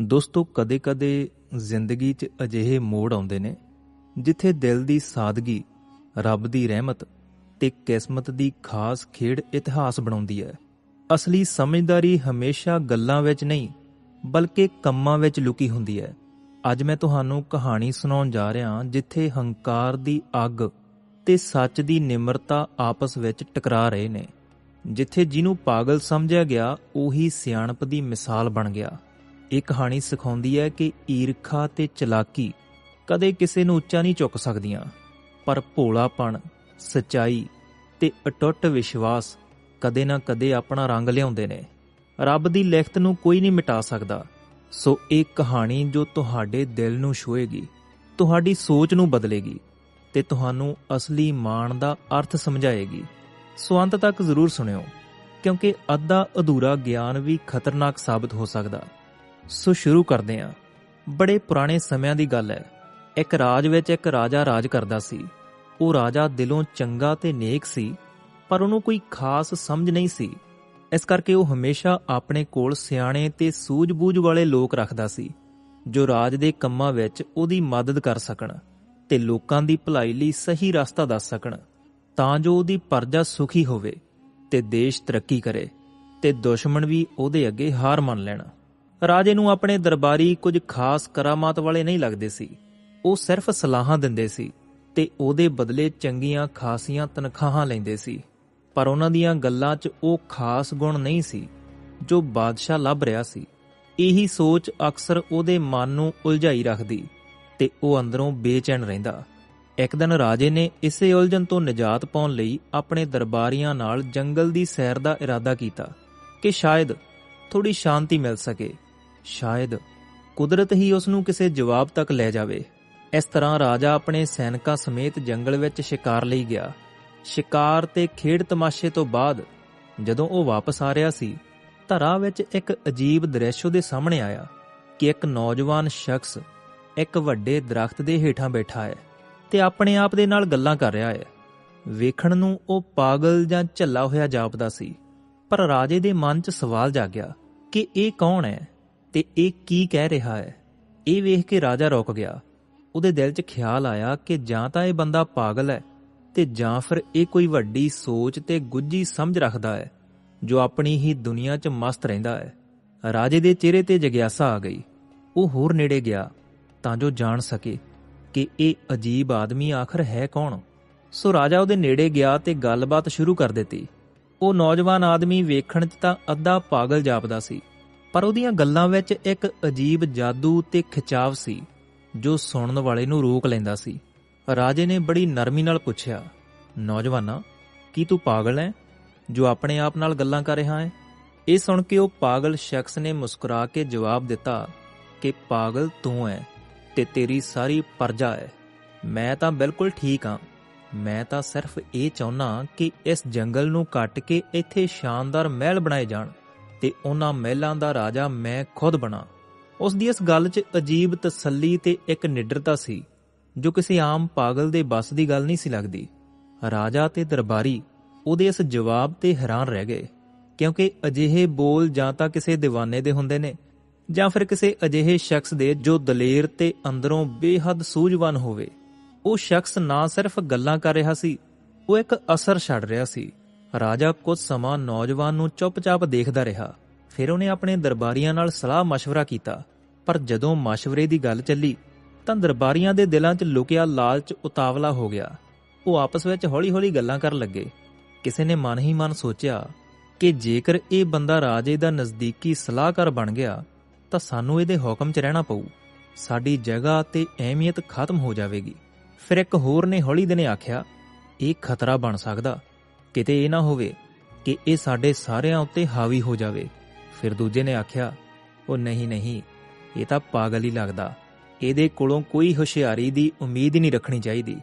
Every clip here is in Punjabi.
ਦੋਸਤੋ, ਕਦੇ-ਕਦੇ ਜ਼ਿੰਦਗੀ 'ਚ ਅਜਿਹੇ ਮੋੜ ਆਉਂਦੇ ਨੇ ਜਿੱਥੇ ਦਿਲ ਦੀ ਸਾਦਗੀ, ਰੱਬ ਦੀ ਰਹਿਮਤ ਤੇ ਕਿਸਮਤ ਦੀ ਖਾਸ ਖੇਡ ਇਤਿਹਾਸ ਬਣਾਉਂਦੀ ਹੈ। ਅਸਲੀ ਸਮਝਦਾਰੀ ਹਮੇਸ਼ਾ ਗੱਲਾਂ ਵਿੱਚ ਨਹੀਂ, ਬਲਕਿ ਕੰਮਾਂ ਵਿੱਚ ਲੁਕੀ ਹੁੰਦੀ ਹੈ। ਅੱਜ ਮੈਂ ਤੁਹਾਨੂੰ ਕਹਾਣੀ ਸੁਣਾਉਣ ਜਾ ਰਿਹਾ ਜਿੱਥੇ ਹੰਕਾਰ ਦੀ ਅੱਗ ਤੇ ਸੱਚ ਦੀ ਨਿਮਰਤਾ ਆਪਸ ਵਿੱਚ ਟਕਰਾ ਰਹੇ ਨੇ, ਜਿੱਥੇ ਜਿਹਨੂੰ ਪਾਗਲ ਸਮਝਿਆ ਗਿਆ, ਉਹੀ ਸਿਆਣਪ ਦੀ ਮਿਸਾਲ ਬਣ ਗਿਆ। ਇਹ ਕਹਾਣੀ ਸਿਖਾਉਂਦੀ ਹੈ ਕਿ ਈਰਖਾ ਤੇ ਚਲਾਕੀ ਕਦੇ ਕਿਸੇ ਨੂੰ ਉੱਚਾ ਨਹੀਂ ਚੁੱਕ ਸਕਦੀਆਂ, ਪਰ ਭੋਲਾਪਣ, ਸਚਾਈ ਤੇ ਅਟੁੱਟ ਵਿਸ਼ਵਾਸ ਕਦੇ ਨਾ ਕਦੇ ਆਪਣਾ ਰੰਗ ਲਿਆਉਂਦੇ ਨੇ। ਰੱਬ ਦੀ ਲਿਖਤ ਨੂੰ ਕੋਈ ਨਹੀਂ ਮਿਟਾ ਸਕਦਾ। ਸੋ ਇਹ ਕਹਾਣੀ ਜੋ ਤੁਹਾਡੇ ਦਿਲ ਨੂੰ ਛੂਏਗੀ, ਤੁਹਾਡੀ ਸੋਚ ਨੂੰ ਬਦਲੇਗੀ ਤੇ ਤੁਹਾਨੂੰ ਅਸਲੀ ਮਾਣ ਦਾ ਅਰਥ ਸਮਝਾਏਗੀ। ਸੋ ਅੰਤ ਤੱਕ ਜ਼ਰੂਰ ਸੁਣਿਓ, ਕਿਉਂਕਿ ਅੱਧਾ ਅਧੂਰਾ ਗਿਆਨ ਵੀ ਖਤਰਨਾਕ ਸਾਬਤ ਹੋ ਸਕਦਾ। ਸੋ ਸ਼ੁਰੂ ਕਰਦੇ ਹਾਂ। ਬੜੇ ਪੁਰਾਣੇ ਸਮਿਆਂ ਦੀ ਗੱਲ ਹੈ। ਇੱਕ ਰਾਜ ਵਿੱਚ ਇੱਕ ਰਾਜਾ ਰਾਜ ਕਰਦਾ ਸੀ। ਉਹ ਰਾਜਾ ਦਿਲੋਂ ਚੰਗਾ ਤੇ ਨੇਕ ਸੀ, ਪਰ ਉਹਨੂੰ ਕੋਈ ਖਾਸ ਸਮਝ ਨਹੀਂ ਸੀ। ਇਸ ਕਰਕੇ ਉਹ ਹਮੇਸ਼ਾ ਆਪਣੇ ਕੋਲ ਸਿਆਣੇ ਤੇ ਸੂਝ-ਬੂਝ ਵਾਲੇ ਲੋਕ ਰੱਖਦਾ ਸੀ, ਜੋ ਰਾਜ ਦੇ ਕੰਮਾਂ ਵਿੱਚ ਉਹਦੀ ਮਦਦ ਕਰ ਸਕਣ ਤੇ ਲੋਕਾਂ ਦੀ ਭਲਾਈ ਲਈ ਸਹੀ ਰਸਤਾ ਦੱਸ ਸਕਣ, ਤਾਂ ਜੋ ਉਹਦੀ ਪਰਜਾ ਸੁਖੀ ਹੋਵੇ ਤੇ ਦੇਸ਼ ਤਰੱਕੀ ਕਰੇ ਤੇ ਦੁਸ਼ਮਣ ਵੀ ਉਹਦੇ ਅੱਗੇ ਹਾਰ ਮੰਨ ਲੈਣ। ਰਾਜੇ ਨੂੰ ਆਪਣੇ ਦਰਬਾਰੀ ਕੁਝ ਖਾਸ ਕਰਾਮਾਤ ਵਾਲੇ ਨਹੀਂ ਲੱਗਦੇ ਸੀ। ਉਹ ਸਿਰਫ ਸਲਾਹਾਂ ਦਿੰਦੇ ਸੀ ਤੇ ਉਹਦੇ ਬਦਲੇ ਚੰਗੀਆਂ ਖਾਸੀਆਂ ਤਨਖਾਹਾਂ ਲੈਂਦੇ ਸੀ। ਪਰ ਉਹਨਾਂ ਦੀਆਂ ਗੱਲਾਂ 'ਚ ਉਹ ਖਾਸ ਗੁਣ ਨਹੀਂ ਸੀ, ਜੋ ਬਾਦਸ਼ਾਹ ਲੱਭ ਰਿਹਾ ਸੀ। ਇਹੀ ਸੋਚ ਅਕਸਰ ਉਹਦੇ ਮਨ ਨੂੰ ਉਲਝਾਈ ਰੱਖਦੀ ਤੇ ਉਹ ਅੰਦਰੋਂ ਬੇਚੈਨ ਰਹਿੰਦਾ। ਇੱਕ ਦਿਨ ਰਾਜੇ ਨੇ ਇਸੇ ਉਲਝਣ ਤੋਂ ਨਿਜਾਤ ਪਾਉਣ ਲਈ ਆਪਣੇ ਦਰਬਾਰੀਆਂ ਨਾਲ ਜੰਗਲ ਦੀ ਸੈਰ ਦਾ ਇਰਾਦਾ ਕੀਤਾ ਕਿ ਸ਼ਾਇਦ ਥੋੜੀ ਸ਼ਾਂਤੀ ਮਿਲ ਸਕੇ। ਸ਼ਾਇਦ ਕੁਦਰਤ ਹੀ ਉਸ ਨੂੰ ਕਿਸੇ ਜਵਾਬ ਤੱਕ ਲੈ ਜਾਵੇ। ਇਸ ਤਰ੍ਹਾਂ ਰਾਜਾ ਆਪਣੇ ਸੈਨਿਕਾਂ ਸਮੇਤ ਜੰਗਲ ਵਿੱਚ ਸ਼ਿਕਾਰ ਲਈ ਗਿਆ। ਸ਼ਿਕਾਰ ਤੇ ਖੇਡ ਤਮਾਸ਼ੇ ਤੋਂ ਬਾਅਦ ਜਦੋਂ ਉਹ ਵਾਪਸ ਆ ਰਿਹਾ ਸੀ, ਧਰਾ ਵਿੱਚ ਇੱਕ ਅਜੀਬ ਦ੍ਰਿਸ਼ ਉਹਦੇ ਸਾਹਮਣੇ ਆਇਆ ਕਿ ਇੱਕ ਨੌਜਵਾਨ ਸ਼ਖਸ ਇੱਕ ਵੱਡੇ ਦਰਖਤ ਦੇ ਹੇਠਾਂ ਬੈਠਾ ਹੈ ਤੇ ਆਪਣੇ ਆਪ ਦੇ ਨਾਲ ਗੱਲਾਂ ਕਰ ਰਿਹਾ ਹੈ। ਵੇਖਣ ਨੂੰ ਉਹ ਪਾਗਲ ਜਾਂ ਝੱਲਾ ਹੋਇਆ ਜਾਪਦਾ ਸੀ, ਪਰ ਰਾਜੇ ਦੇ ਮਨ 'ਚ ਸਵਾਲ ਜਾਗਿਆ ਕਿ ਇਹ ਕੌਣ ਹੈ? ਤੇ ਇਹ ਕੀ ਕਹਿ ਰਿਹਾ ਹੈ? ਇਹ ਵੇਖ ਕੇ ਰਾਜਾ ਰੁਕ ਗਿਆ। ਉਹਦੇ ਦਿਲ 'ਚ ਖਿਆਲ ਆਇਆ ਕਿ ਜਾਂ ਤਾਂ ਇਹ ਬੰਦਾ ਪਾਗਲ ਹੈ ਤੇ ਜਾਂ ਫਿਰ ਇਹ ਕੋਈ ਵੱਡੀ ਸੋਚ ਤੇ ਗੁੱਜੀ ਸਮਝ ਰੱਖਦਾ ਹੈ, ਜੋ ਆਪਣੀ ਹੀ ਦੁਨੀਆ 'ਚ ਮਸਤ ਰਹਿੰਦਾ ਹੈ। ਰਾਜੇ ਦੇ ਚਿਹਰੇ ਤੇ ਜਗਿਆਸਾ ਆ ਗਈ। ਉਹ ਹੋਰ ਨੇੜੇ ਗਿਆ, ਤਾਂ ਜੋ ਜਾਣ ਸਕੇ ਕਿ ਇਹ ਅਜੀਬ ਆਦਮੀ ਆਖਰ ਹੈ ਕੌਣ। ਸੋ ਰਾਜਾ ਉਹਦੇ ਨੇੜੇ ਗਿਆ ਤੇ ਗੱਲਬਾਤ ਸ਼ੁਰੂ ਕਰ ਦਿੱਤੀ। ਉਹ ਨੌਜਵਾਨ ਆਦਮੀ ਵੇਖਣ 'ਚ ਤਾਂ ਅੱਧਾ ਪਾਗਲ ਜਾਪਦਾ ਸੀ। ਪਰ ਉਹਦੀਆਂ ਗੱਲਾਂ ਵਿੱਚ ਇੱਕ ਅਜੀਬ ਜਾਦੂ ਤੇ ਖਿਚਾਵ ਸੀ, ਜੋ ਸੁਣਨ ਵਾਲੇ ਨੂੰ ਰੋਕ ਲੈਂਦਾ ਸੀ। ਰਾਜੇ ਨੇ ਬੜੀ ਨਰਮੀ ਨਾਲ ਪੁੱਛਿਆ, ਨੌਜਵਾਨਾ, ਕੀ ਤੂੰ ਪਾਗਲ ਹੈ ਜੋ ਆਪਣੇ ਆਪ ਨਾਲ ਗੱਲਾਂ ਕਰ ਰਿਹਾ ਹੈ ਇਹ ਸੁਣ ਕੇ ਉਹ ਪਾਗਲ ਸ਼ਖਸ ਨੇ ਮੁਸਕਰਾ ਕੇ ਜਵਾਬ ਦਿੱਤਾ ਕਿ, ਪਾਗਲ ਤੂੰ ਹੈ ਤੇ ਤੇਰੀ ਸਾਰੀ ਪਰਜਾ ਹੈ ਮੈਂ ਤਾਂ ਬਿਲਕੁਲ ਠੀਕ ਹਾਂ ਮੈਂ ਤਾਂ ਸਿਰਫ ਇਹ ਚਾਹੁੰਨਾ ਕਿ ਇਸ ਜੰਗਲ ਨੂੰ ਕੱਟ ਕੇ ਇੱਥੇ ਸ਼ਾਨਦਾਰ ਮਹਿਲ ਬਣਾਏ ਜਾਣ। ਤੇ ਉਹਨਾਂ ਮਹਿਲਾਂ ਦਾ ਰਾਜਾ ਮੈਂ ਖੁਦ ਬਣਾ। ਉਸ ਦੀ ਇਸ ਗੱਲ 'ਚ ਅਜੀਬ ਤਸੱਲੀ ਤੇ ਇੱਕ ਨਿਡਰਤਾ ਸੀ, ਜੋ ਕਿਸੇ ਆਮ ਪਾਗਲ ਦੇ ਬਸ ਦੀ ਗੱਲ ਨਹੀਂ ਸੀ ਲੱਗਦੀ। ਰਾਜਾ ਤੇ ਦਰਬਾਰੀ ਉਹਦੇ ਇਸ ਜਵਾਬ ਤੇ ਹੈਰਾਨ ਰਹਿ ਗਏ, ਕਿਉਂਕਿ ਅਜਿਹੇ ਬੋਲ ਜਾਂ ਤਾਂ ਕਿਸੇ دیਵਾਨੇ ਦੇ ਹੁੰਦੇ ਨੇ, ਜਾਂ ਫਿਰ ਕਿਸੇ ਅਜਿਹੇ ਸ਼ਖਸ ਦੇ ਜੋ ਦਲੇਰ ਤੇ ਅੰਦਰੋਂ ਬੇਹੱਦ ਸੂਝਵਾਨ ਹੋਵੇ। ਉਹ ਸ਼ਖਸ ਨਾ ਸਿਰਫ ਗੱਲਾਂ ਕਰ ਰਿਹਾ ਸੀ, ਉਹ ਇੱਕ ਅਸਰ ਛੱਡ ਰਿਹਾ ਸੀ। ਰਾਜਾ ਕੁਝ ਸਮਾਂ ਨੌਜਵਾਨ ਨੂੰ ਚੁੱਪਚਾਪ ਦੇਖਦਾ ਰਿਹਾ। ਫਿਰ ਉਹਨੇ ਆਪਣੇ ਦਰਬਾਰੀਆਂ ਨਾਲ ਸਲਾਹ مشਵਰਾ ਕੀਤਾ। ਪਰ ਜਦੋਂ مشਵਰੇ ਦੀ ਗੱਲ ਚੱਲੀ, ਤਾਂ ਦਰਬਾਰੀਆਂ ਦੇ ਦਿਲਾਂ 'ਚ ਲੁਕਿਆ ਲਾਲਚ ਉਤਾਵਲਾ ਹੋ ਗਿਆ। ਉਹ ਆਪਸ ਵਿੱਚ ਹੌਲੀ-ਹੌਲੀ ਗੱਲਾਂ ਕਰਨ ਲੱਗੇ। ਕਿਸੇ ਨੇ ਮਨ ਹੀ ਮਨ ਸੋਚਿਆ ਕਿ ਜੇਕਰ ਇਹ ਬੰਦਾ ਰਾਜੇ ਦਾ ਨਜ਼ਦੀਕੀ ਸਲਾਹਕਾਰ ਬਣ ਗਿਆ, ਤਾਂ ਸਾਨੂੰ ਇਹਦੇ ਹੁਕਮ 'ਚ ਰਹਿਣਾ ਪਊ। ਸਾਡੀ ਜਗ੍ਹਾ ਤੇ ਅਹਿਮੀਅਤ ਖਤਮ ਹੋ ਜਾਵੇਗੀ। ਫਿਰ ਇੱਕ ਹੋਰ ਨੇ ਹੌਲੀ ਦਿਨੇ ਆਖਿਆ, ਇਹ ਖਤਰਾ ਬਣ ਸਕਦਾ। ਕਿਤੇ ਇਹ ਨਾ ਹੋਵੇ ਕਿ ਇਹ ਸਾਡੇ ਸਾਰਿਆਂ ਉੱਤੇ ਹਾਵੀ ਹੋ ਜਾਵੇ। ਫਿਰ ਦੂਜੇ ਨੇ ਆਖਿਆ, ਉਹ ਨਹੀਂ ਨਹੀਂ, ਇਹ ਤਾਂ ਪਾਗਲ ਹੀ ਲੱਗਦਾ। ਇਹਦੇ ਕੋਲੋਂ ਕੋਈ ਹੁਸ਼ਿਆਰੀ ਦੀ ਉਮੀਦ ਹੀ ਨਹੀਂ ਰੱਖਣੀ ਚਾਹੀਦੀ।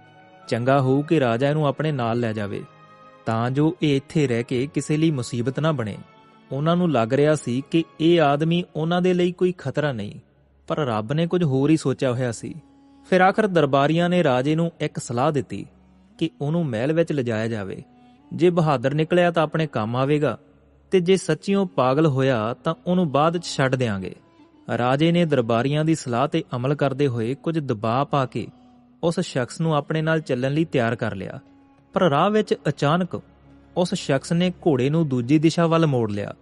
ਚੰਗਾ ਹੋਊ ਕਿ ਰਾਜਾ ਇਹਨੂੰ ਆਪਣੇ ਨਾਲ ਲੈ ਜਾਵੇ। ਤਾਂ ਜੋ ਇਹ ਇੱਥੇ ਰਹਿ ਕੇ ਕਿਸੇ ਲਈ ਮੁਸੀਬਤ ਨਾ ਬਣੇ। ਉਹਨਾਂ ਨੂੰ ਲੱਗ ਰਿਹਾ ਸੀ ਕਿ ਇਹ ਆਦਮੀ ਉਹਨਾਂ ਦੇ ਲਈ ਕੋਈ ਖਤਰਾ ਨਹੀਂ, ਪਰ ਰੱਬ ਨੇ ਕੁਝ ਹੋਰ ਹੀ ਸੋਚਿਆ ਹੋਇਆ ਸੀ। ਫਿਰ ਆਖਰ ਦਰਬਾਰੀਆਂ ਨੇ ਰਾਜੇ ਨੂੰ ਇੱਕ ਸਲਾਹ ਦਿੱਤੀ ਕਿ ਉਹਨੂੰ ਮਹਿਲ ਵਿੱਚ ਲਿਜਾਇਆ ਜਾਵੇ। ਜੇ ਬਹਾਦਰ ਨਿਕਲਿਆ ਤਾਂ ਆਪਣੇ ਕੰਮ ਆਵੇਗਾ, ਤੇ ਜੇ ਸੱਚੀਓ ਪਾਗਲ ਹੋਇਆ ਤਾਂ ਉਹਨੂੰ ਬਾਅਦ 'ਚ ਛੱਡ ਦੇਾਂਗੇ ਰਾਜੇ ਨੇ ਦਰਬਾਰੀਆਂ ਦੀ ਸਲਾਹ ਤੇ ਅਮਲ ਕਰਦੇ ਹੋਏ ਕੁਝ ਦਬਾਅ ਪਾ ਕੇ ਉਸ ਸ਼ਖਸ ਨੂੰ ਆਪਣੇ ਨਾਲ ਚੱਲਣ ਲਈ ਤਿਆਰ ਕਰ ਲਿਆ। ਪਰ ਰਾਹ ਵਿੱਚ ਅਚਾਨਕ ਉਸ ਸ਼ਖਸ ਨੇ ਘੋੜੇ ਨੂੰ ਦੂਜੀ ਦਿਸ਼ਾ ਵੱਲ ਮੋੜ ਲਿਆ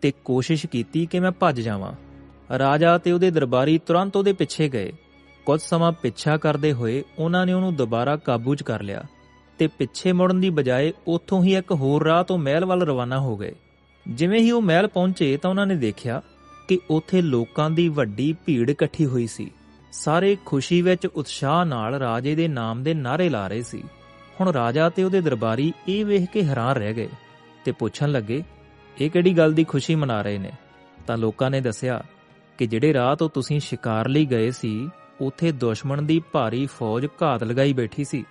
ਤੇ ਕੋਸ਼ਿਸ਼ ਕੀਤੀ ਕਿ ਮੈਂ ਭੱਜ ਜਾਵਾਂ। ਰਾਜਾ ਤੇ ਉਹਦੇ ਦਰਬਾਰੀ ਤੁਰੰਤ ਉਹਦੇ ਪਿੱਛੇ ਗਏ। ਕੁਝ ਸਮਾਂ ਪਿੱਛਾ ਕਰਦੇ ਹੋਏ ਉਹਨਾਂ ਨੇ ਉਹਨੂੰ ਦੁਬਾਰਾ ਕਾਬੂ 'ਚ ਕਰ ਲਿਆ। ਤੇ ਪਿੱਛੇ ਮੁੜਨ ਦੀ ਬਜਾਏ ਉੱਥੋਂ ਹੀ ਇੱਕ ਹੋਰ ਰਾਹ ਤੋਂ ਮਹਿਲ ਵੱਲ ਰਵਾਨਾ ਹੋ ਗਏ। ਜਿਵੇਂ ਹੀ ਉਹ ਮਹਿਲ ਪਹੁੰਚੇ ਤਾਂ ਉਹਨਾਂ ਨੇ ਦੇਖਿਆ ਕਿ ਉੱਥੇ ਲੋਕਾਂ ਦੀ ਵੱਡੀ ਭੀੜ ਇਕੱਠੀ ਹੋਈ ਸੀ। ਸਾਰੇ ਖੁਸ਼ੀ ਵਿੱਚ ਉਤਸ਼ਾਹ ਨਾਲ ਰਾਜੇ ਦੇ ਨਾਮ ਦੇ ਨਾਰੇ ਲਾ ਰਹੇ ਸੀ। ਹੁਣ ਰਾਜਾ ਤੇ ਉਹਦੇ ਦਰਬਾਰੀ ਇਹ ਵੇਖ ਕੇ ਹੈਰਾਨ ਰਹਿ ਗਏ ਤੇ ਪੁੱਛਣ ਲੱਗੇ, ਇਹ ਕਿਹੜੀ ਗੱਲ ਦੀ ਖੁਸ਼ੀ ਮਨਾ ਰਹੇ ਨੇ? ਤਾਂ ਲੋਕਾਂ ਨੇ ਦੱਸਿਆ ਕਿ ਜਿਹੜੇ ਰਾਹ ਤੋਂ ਤੁਸੀਂ ਸ਼ਿਕਾਰ ਲਈ ਗਏ ਸੀ, ਉੱਥੇ ਦੁਸ਼ਮਣ ਦੀ ਭਾਰੀ ਫੌਜ ਘਾਤ ਲਗਾਈ ਬੈਠੀ ਸੀ।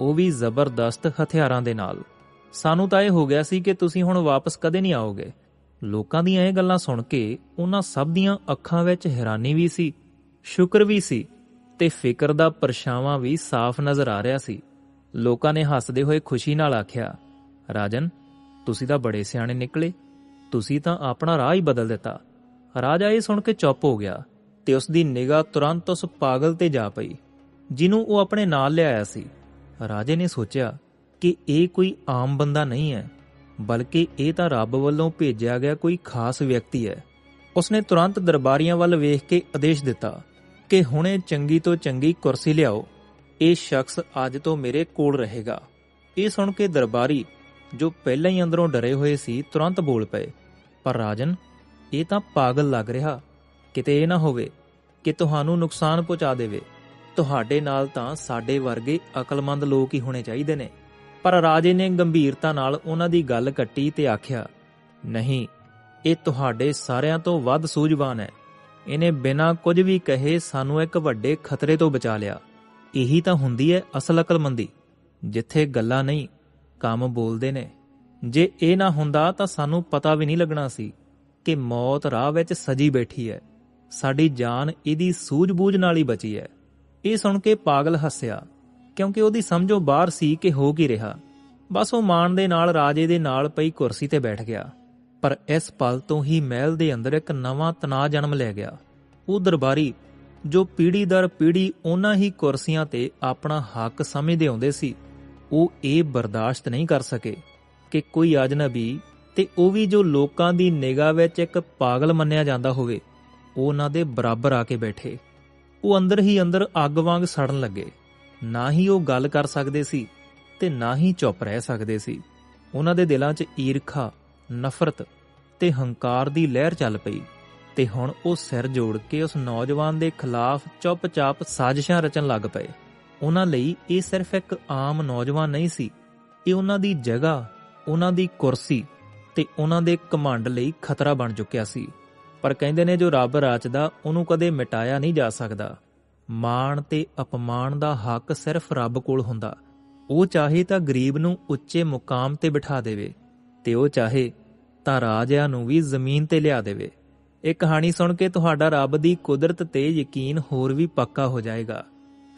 ਉਹ ਵੀ ਜ਼ਬਰਦਸਤ ਹਥਿਆਰਾਂ ਦੇ ਨਾਲ। ਸਾਨੂੰ ਤਾਂ ਇਹ ਹੋ ਗਿਆ ਸੀ ਕਿ ਤੁਸੀਂ ਹੁਣ ਵਾਪਸ ਕਦੇ ਨਹੀਂ ਆਓਗੇ। ਲੋਕਾਂ ਦੀਆਂ ਇਹ ਗੱਲਾਂ ਸੁਣ ਕੇ ਉਹਨਾਂ ਸਭ ਦੀਆਂ ਅੱਖਾਂ ਵਿੱਚ ਹੈਰਾਨੀ ਵੀ ਸੀ, ਸ਼ੁਕਰ ਵੀ ਸੀ ਤੇ ਫਿਕਰ ਦਾ ਪਰਛਾਵਾਂ ਵੀ ਸਾਫ਼ ਨਜ਼ਰ ਆ ਰਿਹਾ ਸੀ। ਲੋਕਾਂ ਨੇ ਹੱਸਦੇ ਹੋਏ ਖੁਸ਼ੀ ਨਾਲ ਆਖਿਆ, ਰਾਜਨ, ਤੁਸੀਂ ਤਾਂ ਬੜੇ ਸਿਆਣੇ ਨਿਕਲੇ। ਤੁਸੀਂ ਤਾਂ ਆਪਣਾ ਰਾਹ ਹੀ ਬਦਲ ਦਿੱਤਾ। ਰਾਜਾ ਇਹ ਸੁਣ ਕੇ ਚੁੱਪ ਹੋ ਗਿਆ ਤੇ ਉਸ ਦੀ ਨਿਗਾਹ ਤੁਰੰਤ ਉਸ ਪਾਗਲ ਤੇ ਜਾ ਪਈ, ਜਿਹਨੂੰ ਉਹ ਆਪਣੇ ਨਾਲ ਲਿਆਇਆ ਸੀ। ਰਾਜੇ ਨੇ ਸੋਚਿਆ ਕਿ ਇਹ ਕੋਈ ਆਮ ਬੰਦਾ ਨਹੀਂ ਹੈ, ਬਲਕਿ ਇਹ ਤਾਂ ਰੱਬ ਵੱਲੋਂ ਭੇਜਿਆ ਗਿਆ ਕੋਈ ਖਾਸ ਵਿਅਕਤੀ ਹੈ। ਉਸਨੇ ਤੁਰੰਤ ਦਰਬਾਰੀਆਂ ਵੱਲ ਵੇਖ ਕੇ ਆਦੇਸ਼ ਦਿੱਤਾ ਕਿ ਹੁਣੇ ਚੰਗੀ ਤੋਂ ਚੰਗੀ ਕੁਰਸੀ ਲਿਆਓ। ਇਹ ਸ਼ਖਸ ਅੱਜ ਤੋਂ ਮੇਰੇ ਕੋਲ ਰਹੇਗਾ। ਇਹ ਸੁਣ ਕੇ ਦਰਬਾਰੀ, ਜੋ ਪਹਿਲਾਂ ਹੀ ਅੰਦਰੋਂ ਡਰੇ ਹੋਏ ਸੀ, ਤੁਰੰਤ ਬੋਲ ਪਏ, ਪਰ ਰਾਜਨ, ਇਹ ਤਾਂ ਪਾਗਲ ਲੱਗ ਰਿਹਾ। ਕਿਤੇ ਇਹ ਨਾ ਹੋਵੇ ਕਿ ਤੁਹਾਨੂੰ ਨੁਕਸਾਨ ਪਹੁੰਚਾ ਦੇਵੇ। ਤੁਹਾਡੇ ਨਾਲ ਤਾਂ ਸਾਡੇ ਵਰਗੇ ਅਕਲਮੰਦ ਲੋਕ ਹੀ ਹੋਣੇ ਚਾਹੀਦੇ ਨੇ। ਪਰ ਰਾਜੇ ਨੇ ਗੰਭੀਰਤਾ ਨਾਲ ਉਹਨਾਂ ਦੀ ਗੱਲ ਕੱਟੀ ਤੇ ਆਖਿਆ, ਨਹੀਂ, ਇਹ ਤੁਹਾਡੇ ਸਾਰਿਆਂ ਤੋਂ ਵੱਧ ਸੂਝਵਾਨ ਹੈ। ਇਹਨੇ ਬਿਨਾਂ ਕੁਝ ਵੀ ਕਹੇ ਸਾਨੂੰ ਇੱਕ ਵੱਡੇ ਖਤਰੇ ਤੋਂ ਬਚਾ ਲਿਆ। ਇਹੀ ਤਾਂ ਹੁੰਦੀ ਹੈ ਅਸਲ ਅਕਲਮੰਦੀ। ਜਿੱਥੇ ਗੱਲਾਂ ਨਹੀਂ, ਕੰਮ ਬੋਲਦੇ ਨੇ। ਜੇ ਇਹ ਨਾ ਹੁੰਦਾ ਤਾਂ ਸਾਨੂੰ ਪਤਾ ਵੀ ਨਹੀਂ ਲੱਗਣਾ ਸੀ ਕਿ ਮੌਤ ਰਾਹ ਵਿੱਚ ਸਜੀ ਬੈਠੀ ਹੈ। ਸਾਡੀ ਜਾਨ ਇਹਦੀ ਸੂਝ-ਬੂਝ ਨਾਲ ਹੀ ਬਚੀ ਹੈ। ਇਹ ਸੁਣ ਕੇ ਪਾਗਲ ਹੱਸਿਆ, ਕਿਉਂਕਿ ਉਹਦੀ ਸਮਝੋ ਬਾਹਰ ਸੀ ਕਿ ਹੋ ਕੀ ਰਿਹਾ। ਬਸ ਉਹ ਮਾਣ ਦੇ ਨਾਲ ਰਾਜੇ ਦੇ ਨਾਲ ਪਈ ਕੁਰਸੀ ਤੇ ਬੈਠ ਗਿਆ। ਪਰ ਇਸ ਪਲ ਤੋਂ ਹੀ ਮਹਿਲ ਦੇ ਅੰਦਰ ਇੱਕ ਨਵਾਂ ਤਣਾਅ ਜਨਮ ਲੈ ਗਿਆ। ਉਹ ਦਰਬਾਰੀ, ਜੋ ਪੀੜੀ ਦਰ ਪੀੜੀ ਉਹਨਾਂ ਹੀ ਕੁਰਸੀਆਂ ਤੇ ਆਪਣਾ ਹੱਕ ਸਮਝਦੇ ਆਉਂਦੇ ਸੀ, ਉਹ ਇਹ ਬਰਦਾਸ਼ਤ ਨਹੀਂ ਕਰ ਸਕੇ ਕਿ ਕੋਈ ਅਜਨਬੀ ਤੇ ਉਹ ਵੀ ਜੋ ਲੋਕਾਂ ਦੀ ਨਿਗਾਹ ਵਿੱਚ ਇੱਕ ਪਾਗਲ ਮੰਨਿਆ ਜਾਂਦਾ ਹੋਵੇ ਉਹਨਾਂ ਦੇ ਬਰਾਬਰ ਆ ਕੇ ਬੈਠੇ। ਉਹ ਅੰਦਰ ਹੀ ਅੰਦਰ ਅੱਗ ਵਾਂਗ ਸੜਨ ਲੱਗੇ। ਨਾ ਹੀ ਉਹ ਗੱਲ ਕਰ ਸਕਦੇ ਸੀ ਤੇ ਨਾ ਹੀ ਚੁੱਪ ਰਹਿ ਸਕਦੇ ਸੀ। ਉਹਨਾਂ ਦੇ ਦਿਲਾਂ 'ਚ ਈਰਖਾ, ਨਫ਼ਰਤ ਤੇ ਹੰਕਾਰ ਦੀ ਲਹਿਰ ਚੱਲ ਪਈ ਤੇ ਹੁਣ ਉਹ ਸਿਰ ਜੋੜ ਕੇ ਉਸ ਨੌਜਵਾਨ ਦੇ ਖਿਲਾਫ ਚੁੱਪਚਾਪ ਸਾਜ਼ਿਸ਼ਾਂ ਰਚਣ ਲੱਗ ਪਏ। ਉਹਨਾਂ ਲਈ ਇਹ ਸਿਰਫ ਇੱਕ ਆਮ ਨੌਜਵਾਨ ਨਹੀਂ ਸੀ। ਇਹ ਉਹਨਾਂ ਦੀ ਜਗ੍ਹਾ, ਉਹਨਾਂ ਦੀ ਕੁਰਸੀ ਤੇ ਉਹਨਾਂ ਦੇ ਕਮਾਂਡ ਲਈ ਖਤਰਾ ਬਣ ਚੁੱਕਿਆ ਸੀ। ਪਰ ਕਹਿੰਦੇ ਨੇ ਜੋ ਰੱਬ ਰਾਚਦਾ, ਉਹਨੂੰ ਕਦੇ ਮਿਟਾਇਆ ਨਹੀਂ ਜਾ ਸਕਦਾ। ਮਾਣ ਤੇ ਅਪਮਾਨ ਦਾ ਹੱਕ ਸਿਰਫ ਰੱਬ ਕੋਲ ਹੁੰਦਾ। ਉਹ ਚਾਹੇ ਤਾਂ ਗਰੀਬ ਨੂੰ ਉੱਚੇ ਮੁਕਾਮ ਤੇ ਬਿਠਾ ਦੇਵੇ, ਤੇ ਉਹ ਚਾਹੇ ਤਾਂ ਰਾਜਿਆਂ ਨੂੰ ਵੀ ਜ਼ਮੀਨ ਤੇ ਲਿਆ ਦੇਵੇ। ਇਹ ਕਹਾਣੀ ਸੁਣ ਕੇ ਤੁਹਾਡਾ ਰੱਬ ਦੀ ਕੁਦਰਤ ਤੇ ਯਕੀਨ ਹੋਰ ਵੀ ਪੱਕਾ ਹੋ ਜਾਏਗਾ।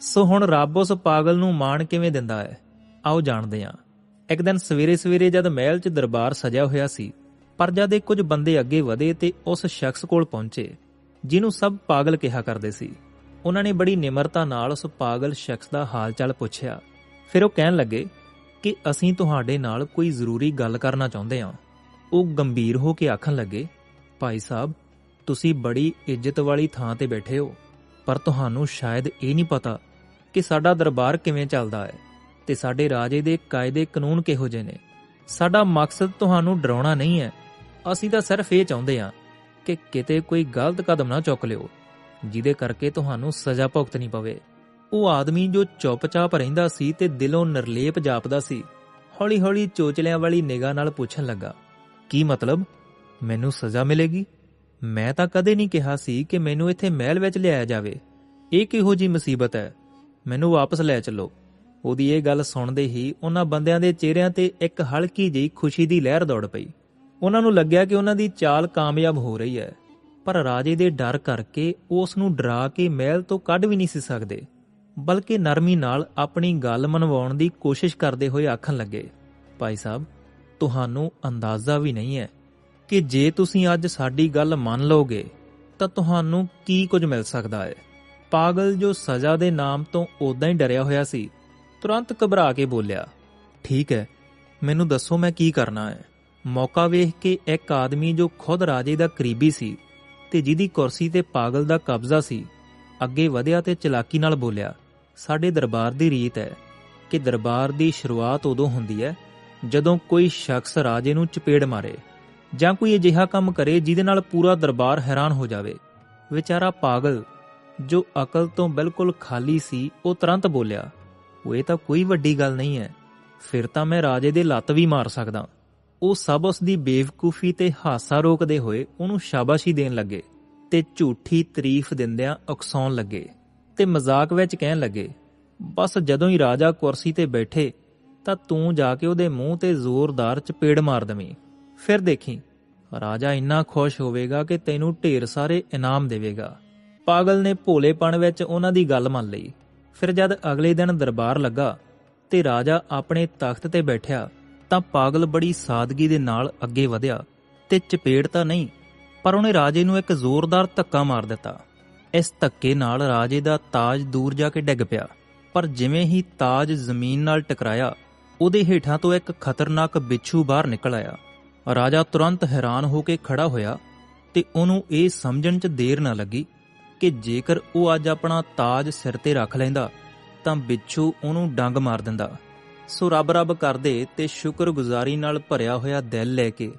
ਸੋ ਹੁਣ ਰੱਬ ਉਸ ਪਾਗਲ ਨੂੰ ਮਾਣ ਕਿਵੇਂ ਦਿੰਦਾ ਹੈ? ਆਓ ਜਾਣਦੇ ਹਾਂ। ਇੱਕ ਦਿਨ ਸਵੇਰੇ ਸਵੇਰੇ ਜਦ ਮਹਿਲ 'ਚ ਦਰਬਾਰ ਸਜਿਆ ਹੋਇਆ ਸੀ ਪਰ ਜਦ ਇਹ ਕੁਝ ਬੰਦੇ ਅੱਗੇ ਵਧੇ ਤੇ ਉਸ ਸ਼ਖਸ ਕੋਲ ਪਹੁੰਚੇ, ਜਿਹਨੂੰ ਸਭ ਪਾਗਲ ਕਿਹਾ ਕਰਦੇ ਸੀ। ਉਹਨਾਂ ਨੇ ਬੜੀ ਨਿਮਰਤਾ ਨਾਲ ਉਸ ਪਾਗਲ ਸ਼ਖਸ ਦਾ ਹਾਲ ਚਾਲ ਪੁੱਛਿਆ। ਫਿਰ ਉਹ ਕਹਿਣ ਲੱਗੇ ਕਿ ਅਸੀਂ ਤੁਹਾਡੇ ਨਾਲ ਕੋਈ ਜ਼ਰੂਰੀ ਗੱਲ ਕਰਨਾ ਚਾਹੁੰਦੇ ਹਾਂ। ਉਹ ਗੰਭੀਰ ਹੋ ਕੇ ਆਖਣ ਲੱਗੇ, ਭਾਈ ਸਾਹਿਬ, ਤੁਸੀਂ ਬੜੀ ਇੱਜ਼ਤ ਵਾਲੀ ਥਾਂ ਤੇ ਬੈਠੇ ਹੋ, ਪਰ ਤੁਹਾਨੂੰ ਸ਼ਾਇਦ ਇਹ ਨਹੀਂ ਪਤਾ ਕਿ ਸਾਡਾ ਦਰਬਾਰ ਕਿਵੇਂ ਚੱਲਦਾ ਹੈ ਤੇ ਸਾਡੇ ਰਾਜੇ ਦੇ ਕਾਇਦੇ ਕਾਨੂੰਨ ਕਿਹੋ ਜਿਹੇ ਨੇ। ਸਾਡਾ ਮਕਸਦ ਤੁਹਾਨੂੰ ਡਰਾਉਣਾ ਨਹੀਂ ਹੈ ਅਸੀਂ ਤਾਂ ਸਿਰਫ ਇਹ ਚਾਹੁੰਦੇ ਹਾਂ ਕਿ ਕਿਤੇ ਕੋਈ ਗਲਤ ਕਦਮ ਨਾ ਚੁੱਕ ਲਿਓ, ਜਿਹਦੇ ਕਰਕੇ ਤੁਹਾਨੂੰ ਸਜ਼ਾ ਭੁਗਤਣੀ ਪਵੇ। ਉਹ ਆਦਮੀ ਜੋ ਚੁੱਪਚਾਪ ਰਹਿੰਦਾ ਸੀ ਤੇ ਦਿਲੋਂ ਨਿਰਲੇਪ ਜਾਪਦਾ ਸੀ, ਹੌਲੀ-ਹੌਲੀ ਚੋਚਲਿਆਂ ਵਾਲੀ ਨਿਗਾਹ ਨਾਲ ਪੁੱਛਣ ਲੱਗਾ, ਕੀ ਮਤਲਬ? ਮੈਨੂੰ ਸਜ਼ਾ ਮਿਲੇਗੀ? ਮੈਂ ਤਾਂ ਕਦੇ ਨਹੀਂ ਕਿਹਾ ਸੀ ਕਿ ਮੈਨੂੰ ਇੱਥੇ ਮਹਿਲ ਵਿੱਚ ਲਿਆਇਆ ਜਾਵੇ। ਇਹ ਕਿਹੋ ਜੀ ਮੁਸੀਬਤ ਹੈ? ਮੈਨੂੰ ਵਾਪਸ ਲੈ ਚੱਲੋ। ਉਹਦੀ ਇਹ ਗੱਲ ਸੁਣਦੇ ਹੀ ਉਹਨਾਂ ਬੰਦਿਆਂ ਦੇ ਚਿਹਰਿਆਂ ਤੇ ਇੱਕ ਹਲਕੀ ਜਿਹੀ ਖੁਸ਼ੀ ਦੀ ਲਹਿਰ ਦੌੜ ਪਈ। ਉਹਨਾਂ ਨੂੰ ਲੱਗਿਆ ਕਿ ਉਹਨਾਂ ਦੀ ਚਾਲ ਕਾਮਯਾਬ ਹੋ ਰਹੀ ਹੈ, ਪਰ ਰਾਜੇ ਦੇ ਡਰ ਕਰਕੇ ਉਹ ਉਸ ਨੂੰ ਡਰਾ ਕੇ ਮਹਿਲ ਤੋਂ ਕੱਢ ਵੀ ਨਹੀਂ ਸੀ ਸਕਦੇ, ਬਲਕਿ ਨਰਮੀ ਨਾਲ ਆਪਣੀ ਗੱਲ ਮਨਵਾਉਣ ਦੀ ਕੋਸ਼ਿਸ਼ ਕਰਦੇ ਹੋਏ ਆਖਣ ਲੱਗੇ, ਭਾਈ ਸਾਹਿਬ, ਤੁਹਾਨੂੰ ਅੰਦਾਜ਼ਾ ਵੀ ਨਹੀਂ ਹੈ ਕਿ ਜੇ ਤੁਸੀਂ ਅੱਜ ਸਾਡੀ ਗੱਲ ਮੰਨ ਲਓਗੇ, ਤਾਂ ਤੁਹਾਨੂੰ ਕੀ ਕੁਝ ਮਿਲ ਸਕਦਾ ਹੈ? ਪਾਗਲ ਜੋ ਸਜ਼ਾ ਦੇ ਨਾਮ ਤੋਂ ਉਦਾਂ ਹੀ ਡਰਿਆ ਹੋਇਆ ਸੀ, ਤੁਰੰਤ ਘਬਰਾ ਕੇ ਬੋਲਿਆ, ਠੀਕ ਹੈ, ਮੈਨੂੰ ਦੱਸੋ ਮੈਂ ਕੀ ਕਰਨਾ ਹੈ? ਮੌਕਾ ਵੇਖ ਕੇ ਇੱਕ ਆਦਮੀ ਜੋ ਖੁਦ ਰਾਜੇ ਦਾ ਕਰੀਬੀ ਸੀ ਤੇ ਜਿਹਦੀ ਕੁਰਸੀ ਤੇ ਪਾਗਲ ਦਾ ਕਬਜ਼ਾ ਸੀ, ਅੱਗੇ ਵਧਿਆ ਤੇ ਚਲਾਕੀ ਨਾਲ ਬੋਲਿਆ, ਸਾਡੇ ਦਰਬਾਰ ਦੀ ਰੀਤ ਹੈ ਕਿ ਦਰਬਾਰ ਦੀ ਸ਼ੁਰੂਆਤ ਉਦੋਂ ਹੁੰਦੀ ਹੈ ਜਦੋਂ ਕੋਈ ਸ਼ਖਸ ਰਾਜੇ ਨੂੰ ਚਪੇੜ ਮਾਰੇ ਜਾਂ ਕੋਈ ਅਜਿਹਾ ਕੰਮ ਕਰੇ ਜਿਹਦੇ ਨਾਲ ਪੂਰਾ ਦਰਬਾਰ ਹੈਰਾਨ ਹੋ ਜਾਵੇ। ਵਿਚਾਰਾ ਪਾਗਲ ਜੋ ਅਕਲ ਤੋਂ ਬਿਲਕੁਲ ਖਾਲੀ ਸੀ, ਉਹ ਤੁਰੰਤ ਬੋਲਿਆ ਉਹ ਇਹ ਤਾਂ ਕੋਈ ਵੱਡੀ ਗੱਲ ਨਹੀਂ ਹੈ। ਫਿਰ ਤਾਂ ਮੈਂ ਰਾਜੇ ਦੇ ਲੱਤ ਵੀ ਮਾਰ ਸਕਦਾ। ਉਹ ਸਭ ਉਸ ਦੀ ਬੇਵਕੂਫੀ ਤੇ ਹਾਸਾ ਰੋਕਦੇ ਹੋਏ ਉਹਨੂੰ ਸ਼ਾਬਾਸ਼ੀ ਦੇਣ ਲੱਗੇ ਤੇ ਝੂਠੀ ਤਾਰੀਫ ਦਿੰਦਿਆਂ ਉਕਸਾਉਣ ਲੱਗੇ ਤੇ ਮਜ਼ਾਕ ਵਿੱਚ ਕਹਿਣ ਲੱਗੇ, ਬਸ ਜਦੋਂ ਹੀ ਰਾਜਾ ਕੁਰਸੀ ਤੇ ਬੈਠੇ, ਤਾਂ ਤੂੰ ਜਾ ਕੇ ਉਹਦੇ ਮੂੰਹ ਤੇ ਜ਼ੋਰਦਾਰ ਚਪੇੜ ਮਾਰ ਦਵੇਂ। ਫਿਰ ਦੇਖੀ, ਰਾਜਾ ਇੰਨਾ ਖੁਸ਼ ਹੋਵੇਗਾ ਕਿ ਤੈਨੂੰ ਢੇਰ ਸਾਰੇ ਇਨਾਮ ਦੇਵੇਗਾ। ਪਾਗਲ ਨੇ ਭੋਲੇਪਣ ਵਿੱਚ ਉਹਨਾਂ ਦੀ ਗੱਲ ਮੰਨ ਲਈ। ਫਿਰ ਜਦ ਅਗਲੇ ਦਿਨ ਦਰਬਾਰ ਲੱਗਾ ਤੇ ਰਾਜਾ ਆਪਣੇ ਤਖਤ ਤੇ ਬੈਠਿਆ ਤਾਂ ਪਾਗਲ ਬੜੀ ਸਾਦਗੀ ਦੇ ਨਾਲ ਅੱਗੇ ਵਧਿਆ ਤੇ ਚਪੇੜ ਤਾਂ ਨਹੀਂ, ਪਰ ਉਹਨੇ ਰਾਜੇ ਨੂੰ ਇੱਕ ਜ਼ੋਰਦਾਰ ਧੱਕਾ ਮਾਰ ਦਿੱਤਾ। ਇਸ ਧੱਕੇ ਨਾਲ ਰਾਜੇ ਦਾ ਤਾਜ ਦੂਰ ਜਾ ਕੇ ਡਿੱਗ ਪਿਆ, ਪਰ ਜਿਵੇਂ ਹੀ ਤਾਜ ਜ਼ਮੀਨ ਨਾਲ ਟਕਰਾਇਆ, ਉਹਦੇ ਹੇਠਾਂ ਤੋਂ ਇੱਕ ਖਤਰਨਾਕ ਬਿੱਛੂ ਬਾਹਰ ਨਿਕਲ ਆਇਆ। ਰਾਜਾ ਤੁਰੰਤ ਹੈਰਾਨ ਹੋ ਕੇ ਖੜਾ ਹੋਇਆ ਤੇ ਉਹਨੂੰ ਇਹ ਸਮਝਣ 'ਚ ਦੇਰ ਨਾ ਲੱਗੀ ਕਿ ਜੇਕਰ ਉਹ ਅੱਜ ਆਪਣਾ ਤਾਜ ਸਿਰ ਤੇ ਰੱਖ ਲੈਂਦਾ, ਤਾਂ ਬਿੱਛੂ ਉਹਨੂੰ ਡੰਗ ਮਾਰ ਦਿੰਦਾ। ਸੋ ਰੱਬ ਰੱਬ ਕਰਦੇ ਤੇ ਸ਼ੁਕਰਗੁਜ਼ਾਰੀ ਨਾਲ ਭਰਿਆ ਹੋਇਆ ਦਿਲ ਲੈ ਕੇ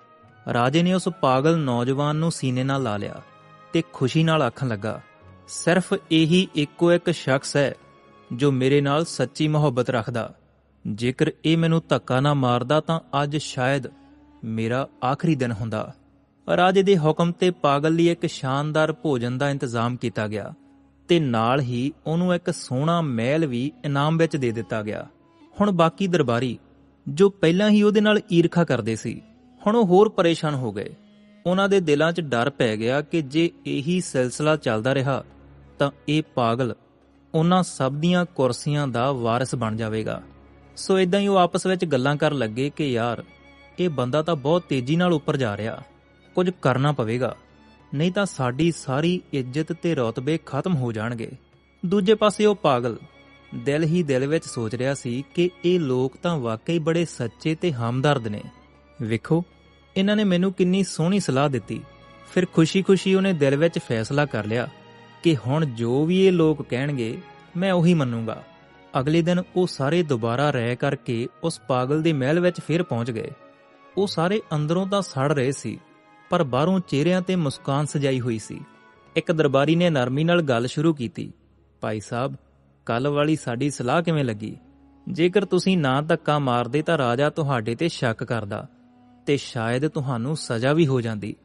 ਰਾਜੇ ਨੇ ਉਸ ਪਾਗਲ ਨੌਜਵਾਨ ਨੂੰ ਸੀਨੇ ਨਾਲ ਲਾ ਲਿਆ ਤੇ ਖੁਸ਼ੀ ਨਾਲ ਆਖਣ ਲੱਗਾ, ਸਿਰਫ ਇਹੀ ਇੱਕੋ ਇੱਕ ਸ਼ਖਸ ਹੈ ਜੋ ਮੇਰੇ ਨਾਲ ਸੱਚੀ ਮੁਹੱਬਤ ਰੱਖਦਾ। ਜੇਕਰ ਇਹ ਮੈਨੂੰ ਧੱਕਾ ਨਾ ਮਾਰਦਾ ਤਾਂ ਅੱਜ ਸ਼ਾਇਦ ਮੇਰਾ ਆਖਰੀ ਦਿਨ ਹੁੰਦਾ। ਰਾਜੇ ਦੇ ਹੁਕਮ ਤੇ ਪਾਗਲ ਲਈ ਇੱਕ ਸ਼ਾਨਦਾਰ ਭੋਜਨ ਦਾ ਇੰਤਜ਼ਾਮ ਕੀਤਾ ਗਿਆ ਤੇ ਨਾਲ ਹੀ ਉਹਨੂੰ ਇੱਕ ਸੋਹਣਾ ਮਹਿਲ ਵੀ ਇਨਾਮ ਵਿੱਚ ਦੇ ਦਿੱਤਾ ਗਿਆ। ਹੁਣ ਬਾਕੀ ਦਰਬਾਰੀ, ਜੋ ਪਹਿਲਾਂ ਹੀ ਉਹਦੇ ਨਾਲ ਈਰਖਾ ਕਰਦੇ ਸੀ, ਹੁਣ ਉਹ ਹੋਰ ਪਰੇਸ਼ਾਨ ਹੋ ਗਏ। ਉਹਨਾਂ ਦੇ ਦਿਲਾਂ 'ਚ ਡਰ ਪੈ ਗਿਆ ਕਿ ਜੇ ਇਹੀ ਸਿਲਸਿਲਾ ਚੱਲਦਾ ਰਿਹਾ, ਤਾਂ ਇਹ ਪਾਗਲ ਉਹਨਾਂ ਸਭ ਦੀਆਂ ਕੁਰਸੀਆਂ ਦਾ ਵਾਰਿਸ ਬਣ ਜਾਵੇਗਾ। ਸੋ ਇਦਾਂ ਹੀ ਉਹ ਆਪਸ ਵਿੱਚ ਗੱਲਾਂ ਕਰਨ ਲੱਗੇ ਕਿ ਯਾਰ, ਇਹ ਬੰਦਾ ਤਾਂ ਬਹੁਤ ਤੇਜ਼ੀ ਨਾਲ ਉੱਪਰ ਜਾ ਰਿਹਾ, ਕੁਝ ਕਰਨਾ ਪਵੇਗਾ। ਨਹੀਂ ਤਾਂ ਸਾਡੀ ਸਾਰੀ ਇੱਜ਼ਤ ਤੇ ਰੌਤਬੇ ਖਤਮ ਹੋ ਜਾਣਗੇ। ਦੂਜੇ ਪਾਸੇ ਉਹ ਪਾਗਲ ਦਿਲ ਹੀ ਦਿਲ ਵਿੱਚ ਸੋਚ ਰਿਹਾ ਸੀ ਕਿ ਇਹ ਲੋਕ ਤਾਂ ਵਾਕਈ ਬੜੇ ਸੱਚੇ ਤੇ ਹਮਦਰਦ ਨੇ। ਵੇਖੋ, ਇਹਨਾਂ ਨੇ ਮੈਨੂੰ ਕਿੰਨੀ ਸੋਹਣੀ ਸਲਾਹ ਦਿੱਤੀ। ਫਿਰ ਖੁਸ਼ੀ-ਖੁਸ਼ੀ ਉਹਨੇ ਦਿਲ ਵਿੱਚ ਫੈਸਲਾ ਕਰ ਲਿਆ ਕਿ ਹੁਣ ਜੋ ਵੀ ਇਹ ਲੋਕ ਕਹਿਣਗੇ, ਮੈਂ ਉਹੀ ਮੰਨੂਗਾ। ਅਗਲੇ ਦਿਨ ਉਹ ਸਾਰੇ ਦੁਬਾਰਾ ਰਹਿ ਕਰਕੇ ਉਸ ਪਾਗਲ ਦੇ ਮਹਿਲ ਵਿੱਚ ਫਿਰ ਪਹੁੰਚ ਗਏ। ਉਹ ਸਾਰੇ ਅੰਦਰੋਂ ਤਾਂ ਸੜ ਰਹੇ ਸੀ, ਪਰ ਬਾਹਰੋਂ ਚਿਹਰਿਆਂ ਤੇ ਮੁਸਕਾਨ ਸਜਾਈ ਹੋਈ ਸੀ। ਇੱਕ ਦਰਬਾਰੀ ਨੇ ਨਰਮੀ ਨਾਲ ਗੱਲ ਸ਼ੁਰੂ ਕੀਤੀ। ਭਾਈ ਸਾਹਿਬ ਕੱਲ ਵਾਲੀ ਸਾਡੀ ਸਲਾਹ ਕਿਵੇਂ ਲੱਗੀ? ਜੇਕਰ ਤੁਸੀਂ ਨਾ ਧੱਕਾ ਮਾਰਦੇ ਤਾਂ ਰਾਜਾ ਤੁਹਾਡੇ ਤੇ ਸ਼ੱਕ ਕਰਦਾ ਤੇ ਸ਼ਾਇਦ ਤੁਹਾਨੂੰ ਸਜ਼ਾ ਵੀ ਹੋ ਜਾਂਦੀ।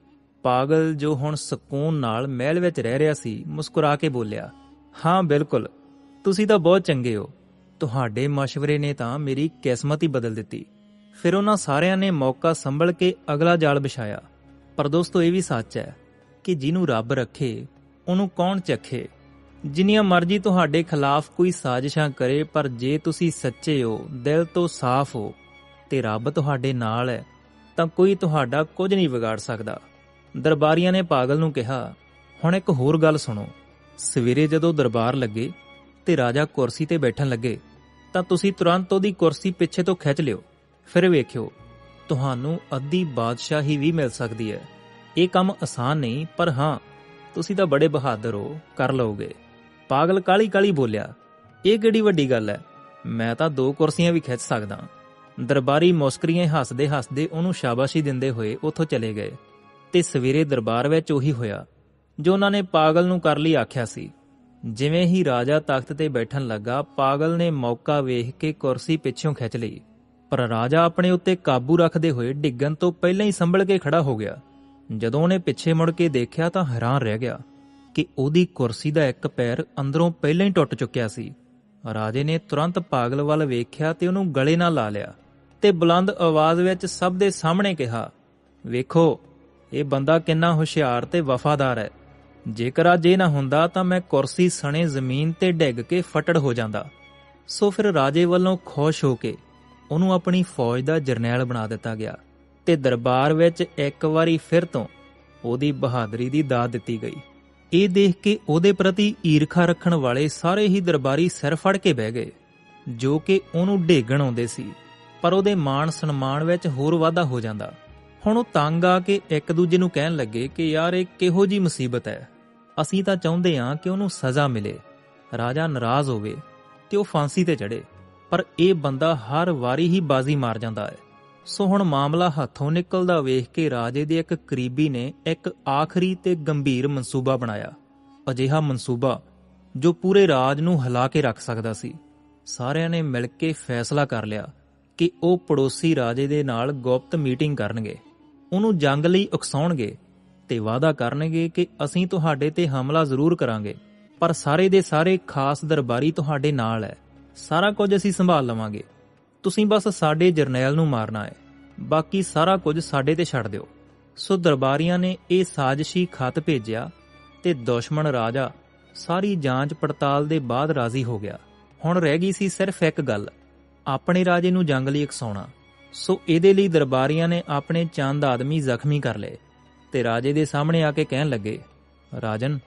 ਪਾਗਲ ਜੋ ਹੁਣ ਸਕੂਨ ਨਾਲ ਮਹਿਲ ਵਿੱਚ ਰਹਿ ਰਿਹਾ ਸੀ, ਮੁਸਕਰਾ ਕੇ ਬੋਲਿਆ, ਹਾਂ, ਬਿਲਕੁਲ। ਤੁਸੀਂ ਤਾਂ ਬਹੁਤ ਚੰਗੇ ਹੋ। ਤੁਹਾਡੇ مشਵਰੇ ਨੇ ਤਾਂ ਮੇਰੀ ਕਿਸਮਤ ਹੀ ਬਦਲ ਦਿੱਤੀ। ਫਿਰ ਉਹਨਾਂ ਸਾਰਿਆਂ ਨੇ ਮੌਕਾ ਸੰਭਲ ਕੇ ਅਗਲਾ ਜਾਲ ਵਿਛਾਇਆ। ਪਰ ਦੋਸਤੋ, ਇਹ ਵੀ ਸੱਚ ਹੈ ਕਿ ਜਿਹਨੂੰ ਰੱਬ ਰੱਖੇ, ਉਹਨੂੰ ਕੌਣ ਚੱਖੇ? ਜਿੰਨੀਆਂ ਮਰਜ਼ੀ ਤੁਹਾਡੇ ਖਿਲਾਫ ਕੋਈ ਸਾਜ਼ਿਸ਼ਾਂ ਕਰੇ, ਪਰ ਜੇ ਤੁਸੀਂ ਸੱਚੇ ਹੋ, ਦਿਲ ਤੋਂ ਸਾਫ਼ ਹੋ ਤੇ ਰੱਬ ਤੁਹਾਡੇ ਨਾਲ ਹੈ, ਤਾਂ ਕੋਈ ਤੁਹਾਡਾ ਕੁਝ ਨਹੀਂ ਵਿਗਾੜ ਸਕਦਾ। ਦਰਬਾਰੀਆਂ ਨੇ ਪਾਗਲ ਨੂੰ ਕਿਹਾ, ਹੁਣ ਇੱਕ ਹੋਰ ਗੱਲ ਸੁਣੋ। ਸਵੇਰੇ ਜਦੋਂ ਦਰਬਾਰ ਲੱਗੇ ਤੇ ਰਾਜਾ ਕੁਰਸੀ ਤੇ ਬੈਠਣ ਲੱਗੇ, ਤਾਂ ਤੁਸੀਂ ਤੁਰੰਤ ਉਹਦੀ ਕੁਰਸੀ ਪਿੱਛੇ ਤੋਂ ਖਿੱਚ ਲਿਓ। ਫਿਰ ਵੇਖਿਓ, ਤੁਹਾਨੂੰ ਅੱਧੀ ਬਾਦਸ਼ਾਹੀ ਵੀ ਮਿਲ ਸਕਦੀ ਹੈ। ਇਹ ਕੰਮ ਆਸਾਨ ਨਹੀਂ, ਪਰ ਹਾਂ, ਤੁਸੀਂ ਤਾਂ ਬੜੇ ਬਹਾਦਰ ਹੋ, ਕਰ ਲਓਗੇ। ਪਾਗਲ ਕਾਲੀ ਕਾਲੀ ਬੋਲਿਆ, ਇਹ ਕਿਹੜੀ ਵੱਡੀ ਗੱਲ ਹੈ ਮੈਂ ਤਾਂ ਦੋ ਕੁਰਸੀਆਂ ਵੀ ਖਿੱਚ ਸਕਦਾ। ਦਰਬਾਰੀ ਮੁਸਕਰੀਆਂ ਹੱਸਦੇ ਹੱਸਦੇ ਉਹਨੂੰ ਸ਼ਾਬਾਸ਼ੀ ਦਿੰਦੇ ਹੋਏ ਉੱਥੋਂ ਚਲੇ ਗਏ ਤੇ ਸਵੇਰੇ ਦਰਬਾਰ ਵਿੱਚ ਉਹੀ ਹੋਇਆ, ਜੋ ਉਹਨਾਂ ਨੇ ਪਾਗਲ ਨੂੰ ਕਰ ਲਈ ਆਖਿਆ ਸੀ। ਜਿਵੇਂ ਹੀ ਰਾਜਾ ਤਖਤ ਤੇ ਬੈਠਣ ਲੱਗਾ, ਪਾਗਲ ਨੇ ਮੌਕਾ ਵੇਖ ਕੇ ਕੁਰਸੀ ਪਿੱਛੋਂ ਖਿੱਚ ਲਈ। ਪਰ ਰਾਜਾ ਆਪਣੇ ਉੱਤੇ ਕਾਬੂ ਰੱਖਦੇ ਹੋਏ ਡਿੱਗਣ ਤੋਂ ਪਹਿਲਾਂ ਹੀ ਸੰਭਲ ਕੇ ਖੜਾ ਹੋ ਗਿਆ। ਜਦੋਂ ਉਹਨੇ ਪਿੱਛੇ ਮੁੜ ਕੇ ਦੇਖਿਆ ਤਾਂ ਹੈਰਾਨ ਰਹਿ ਗਿਆ। ਕਿ ਉਹਦੀ ਕੁਰਸੀ ਦਾ ਇੱਕ ਪੈਰ ਅੰਦਰੋਂ ਪਹਿਲਾਂ ਹੀ ਟੁੱਟ ਚੁੱਕਿਆ ਸੀ। ਰਾਜੇ ਨੇ ਤੁਰੰਤ ਪਾਗਲ ਵੱਲ ਵੇਖਿਆ ਤੇ ਉਹਨੂੰ ਗਲੇ ਨਾਲ ਲਾ ਲਿਆ ਤੇ ਬੁਲੰਦ ਆਵਾਜ਼ ਵਿੱਚ ਸਭ ਦੇ ਸਾਹਮਣੇ ਕਿਹਾ, ਵੇਖੋ, ਇਹ ਬੰਦਾ ਕਿੰਨਾ ਹੁਸ਼ਿਆਰ ਤੇ ਵਫਾਦਾਰ ਹੈ। ਜੇਕਰ ਅੱਜ ਇਹ ਨਾ ਹੁੰਦਾ ਤਾਂ ਮੈਂ ਕੁਰਸੀ ਸਣੇ ਜ਼ਮੀਨ ਤੇ ਡਿੱਗ ਕੇ ਫਟੜ ਹੋ ਜਾਂਦਾ। ਸੋ ਫਿਰ ਰਾਜੇ ਵੱਲੋਂ ਖੁਸ਼ ਹੋ ਕੇ ਉਹਨੂੰ ਆਪਣੀ ਫੌਜ ਦਾ ਜਰਨੈਲ ਬਣਾ ਦਿੱਤਾ ਗਿਆ ਤੇ ਦਰਬਾਰ ਵਿੱਚ ਇੱਕ ਵਾਰੀ ਫਿਰ ਤੋਂ ਉਹਦੀ ਬਹਾਦਰੀ ਦੀ ਦਾਤ ਦਿੱਤੀ ਗਈ। ਇਹ ਦੇਖ ਕੇ ਉਹਦੇ ਪ੍ਰਤੀ ਈਰਖਾ ਰੱਖਣ ਵਾਲੇ ਸਾਰੇ ਹੀ ਦਰਬਾਰੀ ਸਿਰ ਫੜ ਕੇ ਬਹਿ ਗਏ, ਜੋ ਕਿ ਉਹਨੂੰ ਢੇਗਣ ਆਉਂਦੇ ਸੀ, ਪਰ ਉਹਦੇ ਮਾਣ ਸਨਮਾਨ ਵਿੱਚ ਹੋਰ ਵਾਧਾ ਹੋ ਜਾਂਦਾ। ਹੁਣ ਉਹ ਤੰਗ ਆ ਕੇ ਇੱਕ ਦੂਜੇ ਨੂੰ ਕਹਿਣ ਲੱਗੇ ਕਿ ਯਾਰ ਇਹ ਕਿਹੋ ਜੀ ਮੁਸੀਬਤ ਹੈ। ਅਸੀਂ ਤਾਂ ਚਾਹੁੰਦੇ ਹਾਂ ਕਿ ਉਹਨੂੰ ਸਜ਼ਾ ਮਿਲੇ, ਰਾਜਾ ਨਾਰਾਜ਼ ਹੋਵੇ ਤੇ ਉਹ ਫਾਂਸੀ ਤੇ ਚੜੇ ਪਰ ਇਹ ਬੰਦਾ ਹਰ ਵਾਰੀ ਹੀ ਬਾਜ਼ੀ ਮਾਰ ਜਾਂਦਾ ਹੈ। ਸੋ ਹੁਣ ਮਾਮਲਾ ਹੱਥੋਂ ਨਿਕਲਦਾ ਵੇਖ ਕੇ ਰਾਜੇ ਦੇ ਇੱਕ ਕਰੀਬੀ ਨੇ ਇੱਕ ਆਖਰੀ ਤੇ ਗੰਭੀਰ ਮਨਸੂਬਾ ਬਣਾਇਆ। ਅਜਿਹਾ ਮਨਸੂਬਾ ਜੋ ਪੂਰੇ ਰਾਜ ਨੂੰ ਹਿਲਾ ਕੇ ਰੱਖ ਸਕਦਾ ਸੀ। ਸਾਰਿਆਂ ਨੇ ਮਿਲ ਕੇ ਫੈਸਲਾ ਕਰ ਲਿਆ ਕਿ ਉਹ ਪੜੋਸੀ ਰਾਜੇ ਦੇ ਨਾਲ ਗੁਪਤ ਮੀਟਿੰਗ ਕਰਨਗੇ। ਉਹਨੂੰ ਜੰਗ ਲਈ ਉਕਸਾਉਣਗੇ ਤੇ ਵਾਅਦਾ ਕਰਨਗੇ ਕਿ ਅਸੀਂ ਤੁਹਾਡੇ ਤੇ ਹਮਲਾ ਜ਼ਰੂਰ ਕਰਾਂਗੇ, ਪਰ ਸਾਰੇ ਦੇ ਸਾਰੇ ਖਾਸ ਦਰਬਾਰੀ ਤੁਹਾਡੇ ਨਾਲ ਹੈ। ਸਾਰਾ ਕੁਝ ਅਸੀਂ ਸੰਭਾਲ ਲਵਾਂਗੇ। ਤੁਸੀਂ ਬਸ ਸਾਡੇ ਜਰਨੈਲ ਨੂੰ ਮਾਰਨਾ ਹੈ। ਬਾਕੀ ਸਾਰਾ ਕੁਝ ਸਾਡੇ ਤੇ ਛੱਡ ਦਿਓ। ਸੋ ਦਰਬਾਰੀਆਂ ਨੇ ਇਹ ਸਾਜ਼ਿਸ਼ੀ ਖਤ ਭੇਜਿਆ ਤੇ ਦੁਸ਼ਮਣ ਰਾਜਾ ਸਾਰੀ ਜਾਂਚ ਪੜਤਾਲ ਦੇ ਬਾਅਦ ਰਾਜ਼ੀ ਹੋ ਗਿਆ। ਹੁਣ ਰਹਿ ਗਈ ਸੀ ਸਿਰਫ ਇੱਕ ਗੱਲ, ਆਪਣੇ ਰਾਜੇ ਨੂੰ ਜੰਗ ਲਈ ਉਕਸਾਉਣਾ। ਸੋ ਇਹਦੇ ਲਈ ਦਰਬਾਰੀਆਂ ਨੇ ਆਪਣੇ ਚੰਦ ਆਦਮੀ ਜ਼ਖਮੀ ਕਰ ਲਏ ਤੇ ਰਾਜੇ ਦੇ ਸਾਹਮਣੇ ਆ ਕੇ ਕਹਿਣ ਲੱਗੇ, ਰਾਜਨ,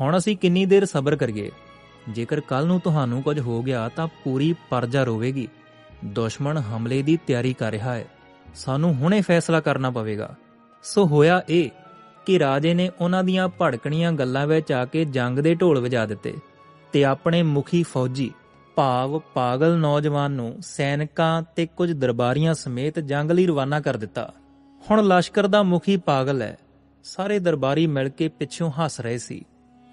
ਹੁਣ ਅਸੀਂ ਕਿੰਨੀ ਦੇਰ ਸਬਰ ਕਰੀਏ? ਜੇਕਰ ਕੱਲ ਨੂੰ ਤੁਹਾਨੂੰ ਕੁਝ ਹੋ ਗਿਆ ਤਾਂ ਪੂਰੀ ਪਰਜਾ ਰੋਵੇਗੀ। ਦੁਸ਼ਮਣ ਹਮਲੇ ਦੀ ਤਿਆਰੀ ਕਰ ਰਿਹਾ ਹੈ। ਸਾਨੂੰ ਹੁਣੇ ਫੈਸਲਾ ਕਰਨਾ ਪਵੇਗਾ। ਸੋ ਹੋਇਆ ਇਹ ਕਿ ਰਾਜੇ ਨੇ ਉਹਨਾਂ ਦੀਆਂ ਭੜਕਣੀਆਂ ਗੱਲਾਂ ਵਿੱਚ ਆ ਕੇ ਜੰਗ ਦੇ ਢੋਲ ਵਜਾ ਦਿੱਤੇ ਤੇ ਆਪਣੇ ਮੁਖੀ ਫੌਜੀ, ਭਾਵ ਪਾਗਲ ਨੌਜਵਾਨ ਨੂੰ ਸੈਨਿਕਾਂ ਤੇ ਕੁਝ ਦਰਬਾਰੀਆਂ ਸਮੇਤ ਜੰਗ ਲਈ ਰਵਾਨਾ ਕਰ ਦਿੱਤਾ। ਹੁਣ ਲਸ਼ਕਰ ਦਾ ਮੁਖੀ ਪਾਗਲ ਹੈ। ਸਾਰੇ ਦਰਬਾਰੀ ਮਿਲ ਕੇ ਪਿੱਛੋਂ ਹੱਸ ਰਹੇ ਸੀ।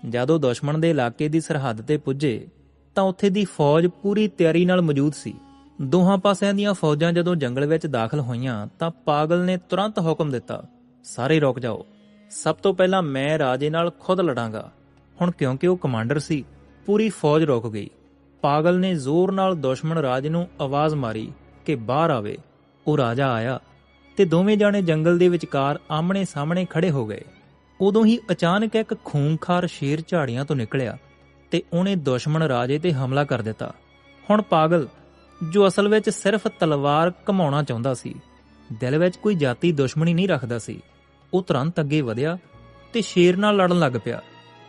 ਜਦੋਂ ਦੁਸ਼ਮਣ ਦੇ ਇਲਾਕੇ ਦੀ ਸਰਹੱਦ ਤੇ ਪੁੱਜੇ ਤਾਂ ਉੱਥੇ ਦੀ ਫੌਜ ਪੂਰੀ ਤਿਆਰੀ ਨਾਲ ਮੌਜੂਦ ਸੀ। ਦੋਹਾਂ ਪਾਸਿਆਂ ਦੀਆਂ ਫੌਜਾਂ ਜਦੋਂ ਜੰਗਲ ਵਿੱਚ ਦਾਖਲ ਹੋਈਆਂ ਤਾਂ ਪਾਗਲ ਨੇ ਤੁਰੰਤ ਹੁਕਮ ਦਿੱਤਾ, ਸਾਰੇ ਰੁਕ ਜਾਓ। ਸਭ ਤੋਂ ਪਹਿਲਾਂ ਮੈਂ ਰਾਜੇ ਨਾਲ ਖੁਦ ਲੜਾਂਗਾ। ਹੁਣ ਕਿਉਂਕਿ ਉਹ ਕਮਾਂਡਰ ਸੀ, ਪੂਰੀ ਫੌਜ ਰੁਕ ਗਈ। ਪਾਗਲ ਨੇ ਜ਼ੋਰ ਨਾਲ ਦੁਸ਼ਮਣ ਰਾਜ ਨੂੰ ਆਵਾਜ਼ ਮਾਰੀ ਕਿ ਬਾਹਰ ਆਵੇ। ਉਹ ਰਾਜਾ ਆਇਆ ਤੇ ਦੋਵੇਂ ਜਾਣੇ ਜੰਗਲ ਦੇ ਵਿਚਕਾਰ ਆਮਣੇ ਸਾਹਮਣੇ ਖੜੇ ਹੋ ਗਏ। ਉਦੋਂ ਹੀ ਅਚਾਨਕ ਇੱਕ ਖੂਨਖਾਰ ਸ਼ੇਰ ਝਾੜੀਆਂ ਤੋਂ ਨਿਕਲਿਆ ਤੇ ਉਹਨੇ ਦੁਸ਼ਮਣ ਰਾਜੇ ਤੇ ਹਮਲਾ ਕਰ ਦਿੱਤਾ। ਹੁਣ ਪਾਗਲ ਜੋ ਅਸਲ ਵਿੱਚ ਸਿਰਫ ਤਲਵਾਰ ਘਮਾਉਣਾ ਚਾਹੁੰਦਾ ਸੀ। ਦਿਲ ਵਿੱਚ ਕੋਈ ਜਾਤੀ ਦੁਸ਼ਮਣੀ ਨਹੀਂ ਰੱਖਦਾ ਸੀ। ਉਹ ਤੁਰੰਤ ਅੱਗੇ ਵਧਿਆ ਤੇ ਸ਼ੇਰ ਨਾਲ ਲੜਨ ਲੱਗ ਪਿਆ।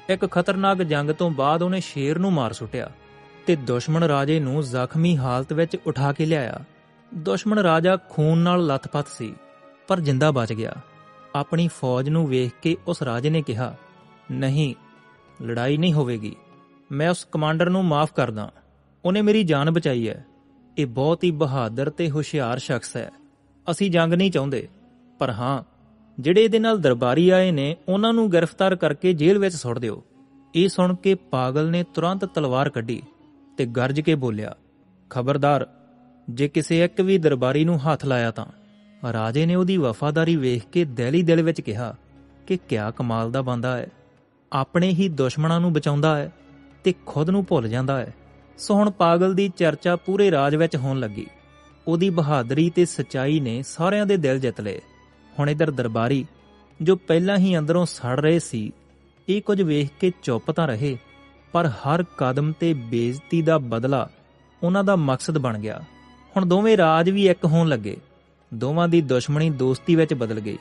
ਇੱਕ ਖਤਰਨਾਕ ਜੰਗ ਤੋਂ ਬਾਅਦ ਉਹਨੇ ਸ਼ੇਰ ਨੂੰ ਮਾਰ ਸੁੱਟਿਆ ਤੇ ਦੁਸ਼ਮਣ ਰਾਜੇ ਨੂੰ ਜ਼ਖਮੀ ਹਾਲਤ ਵਿੱਚ ਉਠਾ ਕੇ ਲਿਆਇਆ। ਦੁਸ਼ਮਣ ਰਾਜਾ ਖੂਨ ਨਾਲ ਲੱਥਪੱਥ ਸੀ, ਪਰ ਜਿੰਦਾ ਬਚ ਗਿਆ। ਆਪਣੀ ਫੌਜ ਨੂੰ ਵੇਖ ਕੇ ਉਸ ਰਾਜੇ ਨੇ ਕਿਹਾ, ਨਹੀਂ, ਲੜਾਈ ਨਹੀਂ ਹੋਵੇਗੀ। ਮੈਂ ਉਸ ਕਮਾਂਡਰ ਨੂੰ ਮਾਫ ਕਰਦਾ। ਉਹਨੇ ਮੇਰੀ ਜਾਨ ਬਚਾਈ ਹੈ। ਇਹ ਬਹੁਤ ਹੀ ਬਹਾਦਰ ਤੇ ਹੁਸ਼ਿਆਰ ਸ਼ਖਸ ਹੈ। ਅਸੀਂ ਜੰਗ ਨਹੀਂ ਚਾਹੁੰਦੇ, ਪਰ ਹਾਂ, ਜਿਹੜੇ ਇਹਦੇ ਨਾਲ ਦਰਬਾਰੀ ਆਏ ਨੇ, ਉਹਨਾਂ ਨੂੰ ਗ੍ਰਿਫਤਾਰ ਕਰਕੇ ਜੇਲ੍ਹ ਵਿੱਚ ਸੁੱਟ ਦਿਓ। ਇਹ ਸੁਣ ਕੇ ਪਾਗਲ ਨੇ ਤੁਰੰਤ ਤਲਵਾਰ ਕੱਢੀ ਤੇ ਗਰਜ ਕੇ ਬੋਲਿਆ, ਖਬਰਦਾਰ, ਜੇ ਕਿਸੇ ਇੱਕ ਵੀ ਦਰਬਾਰੀ ਨੂੰ ਹੱਥ ਲਾਇਆ ਤਾਂ। ਰਾਜੇ ਨੇ ਉਹਦੀ ਵਫਾਦਾਰੀ ਵੇਖ ਕੇ ਦਹਿਲੀ ਦਿਲ ਵਿੱਚ ਕਿਹਾ ਕਿ ਕਿਆ ਕਮਾਲ ਦਾ ਬੰਦਾ ਹੈ। ਆਪਣੇ ਹੀ ਦੁਸ਼ਮਣਾਂ ਨੂੰ ਬਚਾਉਂਦਾ ਹੈ ਤੇ ਖੁਦ ਨੂੰ ਭੁੱਲ ਜਾਂਦਾ ਹੈ। ਸੋ ਹੁਣ ਪਾਗਲ ਦੀ ਚਰਚਾ ਪੂਰੇ ਰਾਜ ਵਿੱਚ ਹੋਣ ਲੱਗੀ। ਉਹਦੀ ਬਹਾਦਰੀ ਤੇ ਸਚਾਈ ਨੇ ਸਾਰਿਆਂ ਦੇ ਦਿਲ ਜਿੱਤ ਲਏ। ਹੁਣ ਇਧਰ ਦਰਬਾਰੀ, ਜੋ ਪਹਿਲਾਂ ਹੀ ਅੰਦਰੋਂ ਸੜ ਰਹੇ ਸੀ, ਇਹ ਕੁਝ ਵੇਖ ਕੇ ਚੁੱਪ ਤਾਂ ਰਹੇ, ਪਰ ਹਰ ਕਦਮ ਤੇ ਬੇਇੱਜ਼ਤੀ ਦਾ ਬਦਲਾ ਉਹਨਾਂ ਦਾ ਮਕਸਦ ਬਣ ਗਿਆ। ਹੁਣ ਦੋਵੇਂ ਰਾਜ ਵੀ ਇੱਕ ਹੋਣ ਲੱਗੇ। ਦੋਵਾਂ ਦੀ ਦੁਸ਼ਮਣੀ ਦੋਸਤੀ ਵਿੱਚ ਬਦਲ ਗਈ।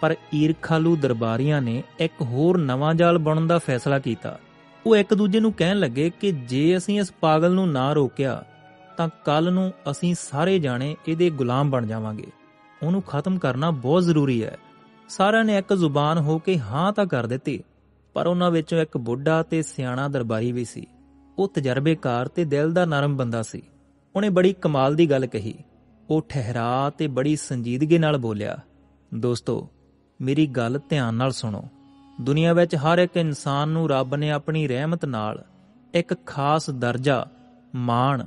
ਪਰ ਈਰਖਾਲੂ ਦਰਬਾਰੀਆਂ ਨੇ ਇੱਕ ਹੋਰ ਨਵਾਂ ਜਾਲ ਬਣਨ ਦਾ ਫੈਸਲਾ ਕੀਤਾ। ਉਹ ਇੱਕ ਦੂਜੇ ਨੂੰ ਕਹਿਣ ਲੱਗੇ ਕਿ ਜੇ ਅਸੀਂ ਇਸ ਪਾਗਲ ਨੂੰ ਨਾ ਰੋਕਿਆ, ਤਾਂ ਕੱਲ ਨੂੰ ਅਸੀਂ ਸਾਰੇ ਜਾਣੇ ਇਹਦੇ ਗੁਲਾਮ ਬਣ ਜਾਵਾਂਗੇ। ਉਹਨੂੰ ਖਤਮ ਕਰਨਾ ਬਹੁਤ ਜ਼ਰੂਰੀ ਹੈ। ਸਾਰਿਆਂ ਨੇ ਇੱਕ ਜ਼ੁਬਾਨ ਹੋ ਕੇ ਹਾਂ ਤਾਂ ਕਰ ਦਿੱਤੀ, ਪਰ ਉਹਨਾਂ ਵਿੱਚੋਂ ਇੱਕ ਬੁੱਢਾ ਤੇ ਸਿਆਣਾ ਦਰਬਾਰੀ ਵੀ ਸੀ। ਉਹ ਤਜਰਬੇਕਾਰ ਤੇ ਦਿਲ ਦਾ ਨਰਮ ਬੰਦਾ ਸੀ। ਉਹਨੇ ਬੜੀ ਕਮਾਲ ਦੀ ਗੱਲ ਕਹੀ। ਉਹ ਠਹਿਰਾ ਤੇ ਬੜੀ ਸੰਜੀਦਗੀ ਨਾਲ ਬੋਲਿਆ, ਦੋਸਤੋ, ਮੇਰੀ ਗੱਲ ਧਿਆਨ ਨਾਲ ਸੁਣੋ। ਦੁਨੀਆ ਵਿੱਚ ਹਰ ਇੱਕ ਇਨਸਾਨ ਨੂੰ ਰੱਬ ਨੇ ਆਪਣੀ ਰਹਿਮਤ ਨਾਲ ਇੱਕ ਖਾਸ ਦਰਜਾ, ਮਾਣ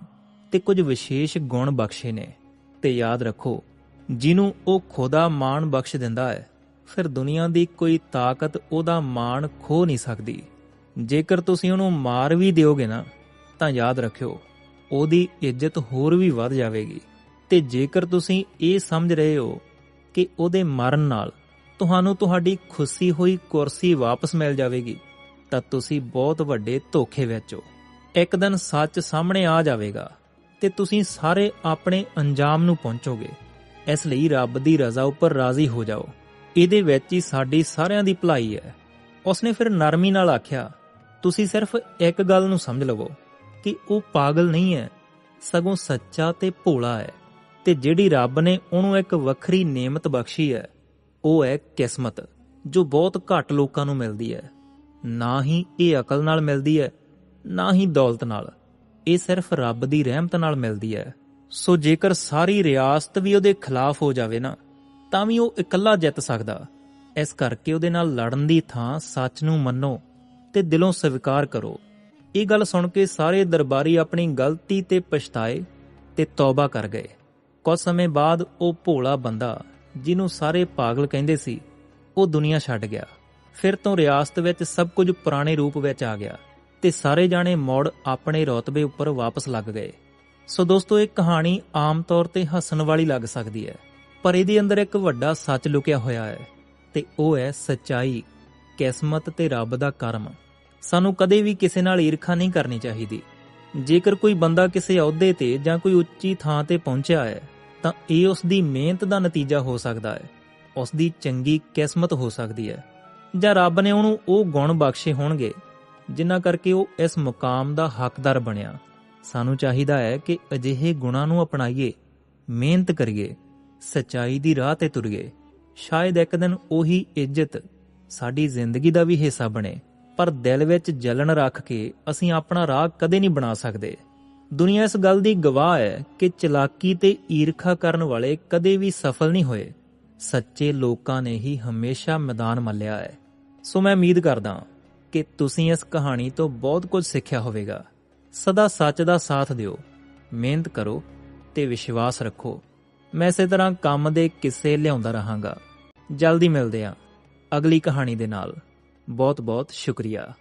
ਤੇ ਕੁਝ ਵਿਸ਼ੇਸ਼ ਗੁਣ ਬਖਸ਼ੇ ਨੇ। ਤੇ ਯਾਦ ਰੱਖੋ, ਜਿਹਨੂੰ ਉਹ ਖੁਦਾ ਮਾਣ ਬਖਸ਼ ਦਿੰਦਾ ਹੈ, ਫਿਰ ਦੁਨੀਆ ਦੀ ਕੋਈ ਤਾਕਤ ਉਹਦਾ ਮਾਣ ਖੋ ਨਹੀਂ ਸਕਦੀ। ਜੇਕਰ ਤੁਸੀਂ ਉਹਨੂੰ ਮਾਰ ਵੀ ਦਿਓਗੇ ਨਾ, ਤਾਂ ਯਾਦ ਰੱਖਿਓ, ਉਹਦੀ ਇੱਜ਼ਤ ਹੋਰ ਵੀ ਵੱਧ ਜਾਵੇਗੀ। ਤੇ ਜੇਕਰ ਤੁਸੀਂ ਇਹ ਸਮਝ ਰਹੇ ਹੋ ਕਿ ਉਹਦੇ ਮਰਨ ਨਾਲ ਤੁਹਾਨੂੰ ਤੁਹਾਡੀ ਖੁਸ਼ੀ ਹੋਈ ਕੁਰਸੀ ਵਾਪਸ ਮਿਲ ਜਾਵੇਗੀ, ਤਾਂ ਤੁਸੀਂ ਬਹੁਤ ਵੱਡੇ ਧੋਖੇ ਵਿੱਚ ਹੋ। ਇੱਕ ਦਿਨ ਸੱਚ ਸਾਹਮਣੇ ਆ ਜਾਵੇਗਾ ਤੇ ਤੁਸੀਂ ਸਾਰੇ ਆਪਣੇ ਅੰਜਾਮ ਨੂੰ ਪਹੁੰਚੋਗੇ। ਇਸ ਲਈ ਰੱਬ ਦੀ ਰਜ਼ਾ ਉੱਪਰ ਰਾਜ਼ੀ ਹੋ ਜਾਓ। ਇਹਦੇ ਵਿੱਚ ਹੀ ਸਾਡੀ ਸਾਰਿਆਂ ਦੀ ਭਲਾਈ ਹੈ। ਉਸਨੇ ਫਿਰ ਨਰਮੀ ਨਾਲ ਆਖਿਆ, ਤੁਸੀਂ ਸਿਰਫ ਇੱਕ ਗੱਲ ਨੂੰ ਸਮਝ ਲਵੋ ਕਿ ਉਹ ਪਾਗਲ ਨਹੀਂ ਹੈ, ਸਗੋਂ ਸੱਚਾ ਤੇ ਭੋਲਾ ਹੈ ਤੇ ਜਿਹੜੀ ਰੱਬ ਨੇ ਉਹਨੂੰ ਇੱਕ ਵੱਖਰੀ ਨੇਮਤ ਬਖਸ਼ੀ ਹੈ ਉਹ ਹੈ ਕਿਸਮਤ, ਜੋ ਬਹੁਤ ਘੱਟ ਲੋਕਾਂ ਨੂੰ ਮਿਲਦੀ ਹੈ। ਨਾ ਹੀ ਇਹ ਅਕਲ ਨਾਲ ਮਿਲਦੀ ਹੈ, ਨਾ ਹੀ ਦੌਲਤ ਨਾਲ। ਇਹ ਸਿਰਫ ਰੱਬ ਦੀ ਰਹਿਮਤ ਨਾਲ ਮਿਲਦੀ ਹੈ। ਸੋ ਜੇਕਰ ਸਾਰੀ ਰਿਆਸਤ ਵੀ ਉਹਦੇ ਖਿਲਾਫ ਹੋ ਜਾਵੇ ਨਾ, ਤਾਂ ਵੀ ਉਹ ਇਕੱਲਾ ਜਿੱਤ ਸਕਦਾ। ਇਸ ਕਰਕੇ ਉਹਦੇ ਨਾਲ ਲੜਨ ਦੀ ਥਾਂ ਸੱਚ ਨੂੰ ਮੰਨੋ ਤੇ ਦਿਲੋਂ ਸਵੀਕਾਰ ਕਰੋ। ਇਹ ਗੱਲ ਸੁਣ ਕੇ ਸਾਰੇ ਦਰਬਾਰੀ ਆਪਣੀ ਗਲਤੀ ਤੇ ਪਛਤਾਏ ਤੇ ਤੌਬਾ ਕਰ ਗਏ। ਕੁਝ ਸਮੇਂ ਬਾਅਦ ਉਹ ਭੋਲਾ ਬੰਦਾ ਜਿਹਨੂੰ ਸਾਰੇ ਪਾਗਲ ਕਹਿੰਦੇ ਸੀ, ਉਹ ਦੁਨੀਆ ਛੱਡ ਗਿਆ। ਫਿਰ ਤੋਂ ਰਿਆਸਤ ਵਿੱਚ ਸਭ ਕੁਝ ਪੁਰਾਣੇ ਰੂਪ ਵਿੱਚ ਆ ਗਿਆ ਤੇ ਸਾਰੇ ਜਾਣੇ ਮੋੜ ਆਪਣੇ ਰੌਤਬੇ ਉੱਪਰ ਵਾਪਸ ਲੱਗ ਗਏ। ਸੋ ਦੋਸਤੋ, ਇਹ ਕਹਾਣੀ ਆਮ ਤੌਰ ਤੇ ਹੱਸਣ ਵਾਲੀ ਲੱਗ ਸਕਦੀ ਹੈ, ਪਰ ਇਹਦੇ ਅੰਦਰ ਇੱਕ ਵੱਡਾ ਸੱਚ ਲੁਕਿਆ ਹੋਇਆ ਹੈ ਤੇ ਉਹ ਹੈ ਸੱਚਾਈ, ਕਿਸਮਤ ਤੇ ਰੱਬ ਦਾ ਕਰਮ। ਸਾਨੂੰ ਕਦੇ ਵੀ ਕਿਸੇ ਨਾਲ ਈਰਖਾ ਨਹੀਂ ਕਰਨੀ ਚਾਹੀਦੀ। ਜੇਕਰ ਕੋਈ ਬੰਦਾ ਕਿਸੇ ਅਹੁਦੇ ਤੇ ਜਾਂ ਕੋਈ ਉੱਚੀ ਥਾਂ ਤੇ ਪਹੁੰਚਿਆ ਹੈ ਤਾਂ ਇਹ ਉਸ ਦੀ ਮਿਹਨਤ ਦਾ ਨਤੀਜਾ ਹੋ ਸਕਦਾ ਹੈ। ਉਸ ਦੀ ਚੰਗੀ ਕਿਸਮਤ ਹੋ ਸਕਦੀ ਹੈ। ਜਾਂ ਰੱਬ ਨੇ ਉਹਨੂੰ ਉਹ ਗੁਣ ਬਖਸ਼ੇ ਹੋਣਗੇ, ਜਿਨ੍ਹਾਂ ਕਰਕੇ ਉਹ ਇਸ ਮੁਕਾਮ ਦਾ ਹੱਕਦਾਰ ਬਣਿਆ। ਸਾਨੂੰ ਚਾਹੀਦਾ ਹੈ ਕਿ ਅਜਿਹੇ ਗੁਣਾਂ ਨੂੰ ਅਪਣਾਈਏ, ਮਿਹਨਤ ਕਰੀਏ, ਸਚਾਈ ਦੀ ਰਾਹ ਤੇ ਤੁਰੀਏ। ਸ਼ਾਇਦ ਇੱਕ ਦਿਨ ਉਹੀ ਇੱਜ਼ਤ ਸਾਡੀ ਜ਼ਿੰਦਗੀ ਦਾ ਵੀ ਹਿੱਸਾ ਬਣੇ, ਪਰ ਦਿਲ ਵਿੱਚ ਜਲਨ ਰੱਖ ਕੇ ਅਸੀਂ ਆਪਣਾ ਰਾਹ ਕਦੇ ਨਹੀਂ ਬਣਾ ਸਕਦੇ। ਦੁਨੀਆ ਇਸ ਗੱਲ ਦੀ ਗਵਾਹ ਹੈ ਕਿ ਚਲਾਕੀ ਤੇ ਈਰਖਾ ਕਰਨ ਵਾਲੇ ਕਦੇ ਵੀ ਸਫਲ ਨਹੀਂ ਹੋਏ। ਸੱਚੇ ਲੋਕਾਂ ਨੇ ਹੀ ਹਮੇਸ਼ਾ ਮੈਦਾਨ ਮੱਲਿਆ ਹੈ। ਸੋ ਮੈਂ ਉਮੀਦ ਕਰਦਾ ਕਿ ਤੁਸੀਂ ਇਸ ਕਹਾਣੀ ਤੋਂ ਬਹੁਤ ਕੁਝ ਸਿੱਖਿਆ ਹੋਵੇਗਾ। ਸਦਾ ਸੱਚ ਦਾ ਸਾਥ ਦਿਓ, ਮਿਹਨਤ ਕਰੋ ਤੇ ਵਿਸ਼ਵਾਸ ਰੱਖੋ। ਮੈਂ ਇਸੇ ਤਰ੍ਹਾਂ ਕੰਮ ਦੇ ਕਿੱਸੇ ਲਿਆਉਂਦਾ ਰਹਾਂਗਾ। ਜਲਦੀ ਮਿਲਦੇ ਹਾਂ ਅਗਲੀ ਕਹਾਣੀ ਦੇ ਨਾਲ। ਬਹੁਤ ਬਹੁਤ ਸ਼ੁਕਰੀਆ।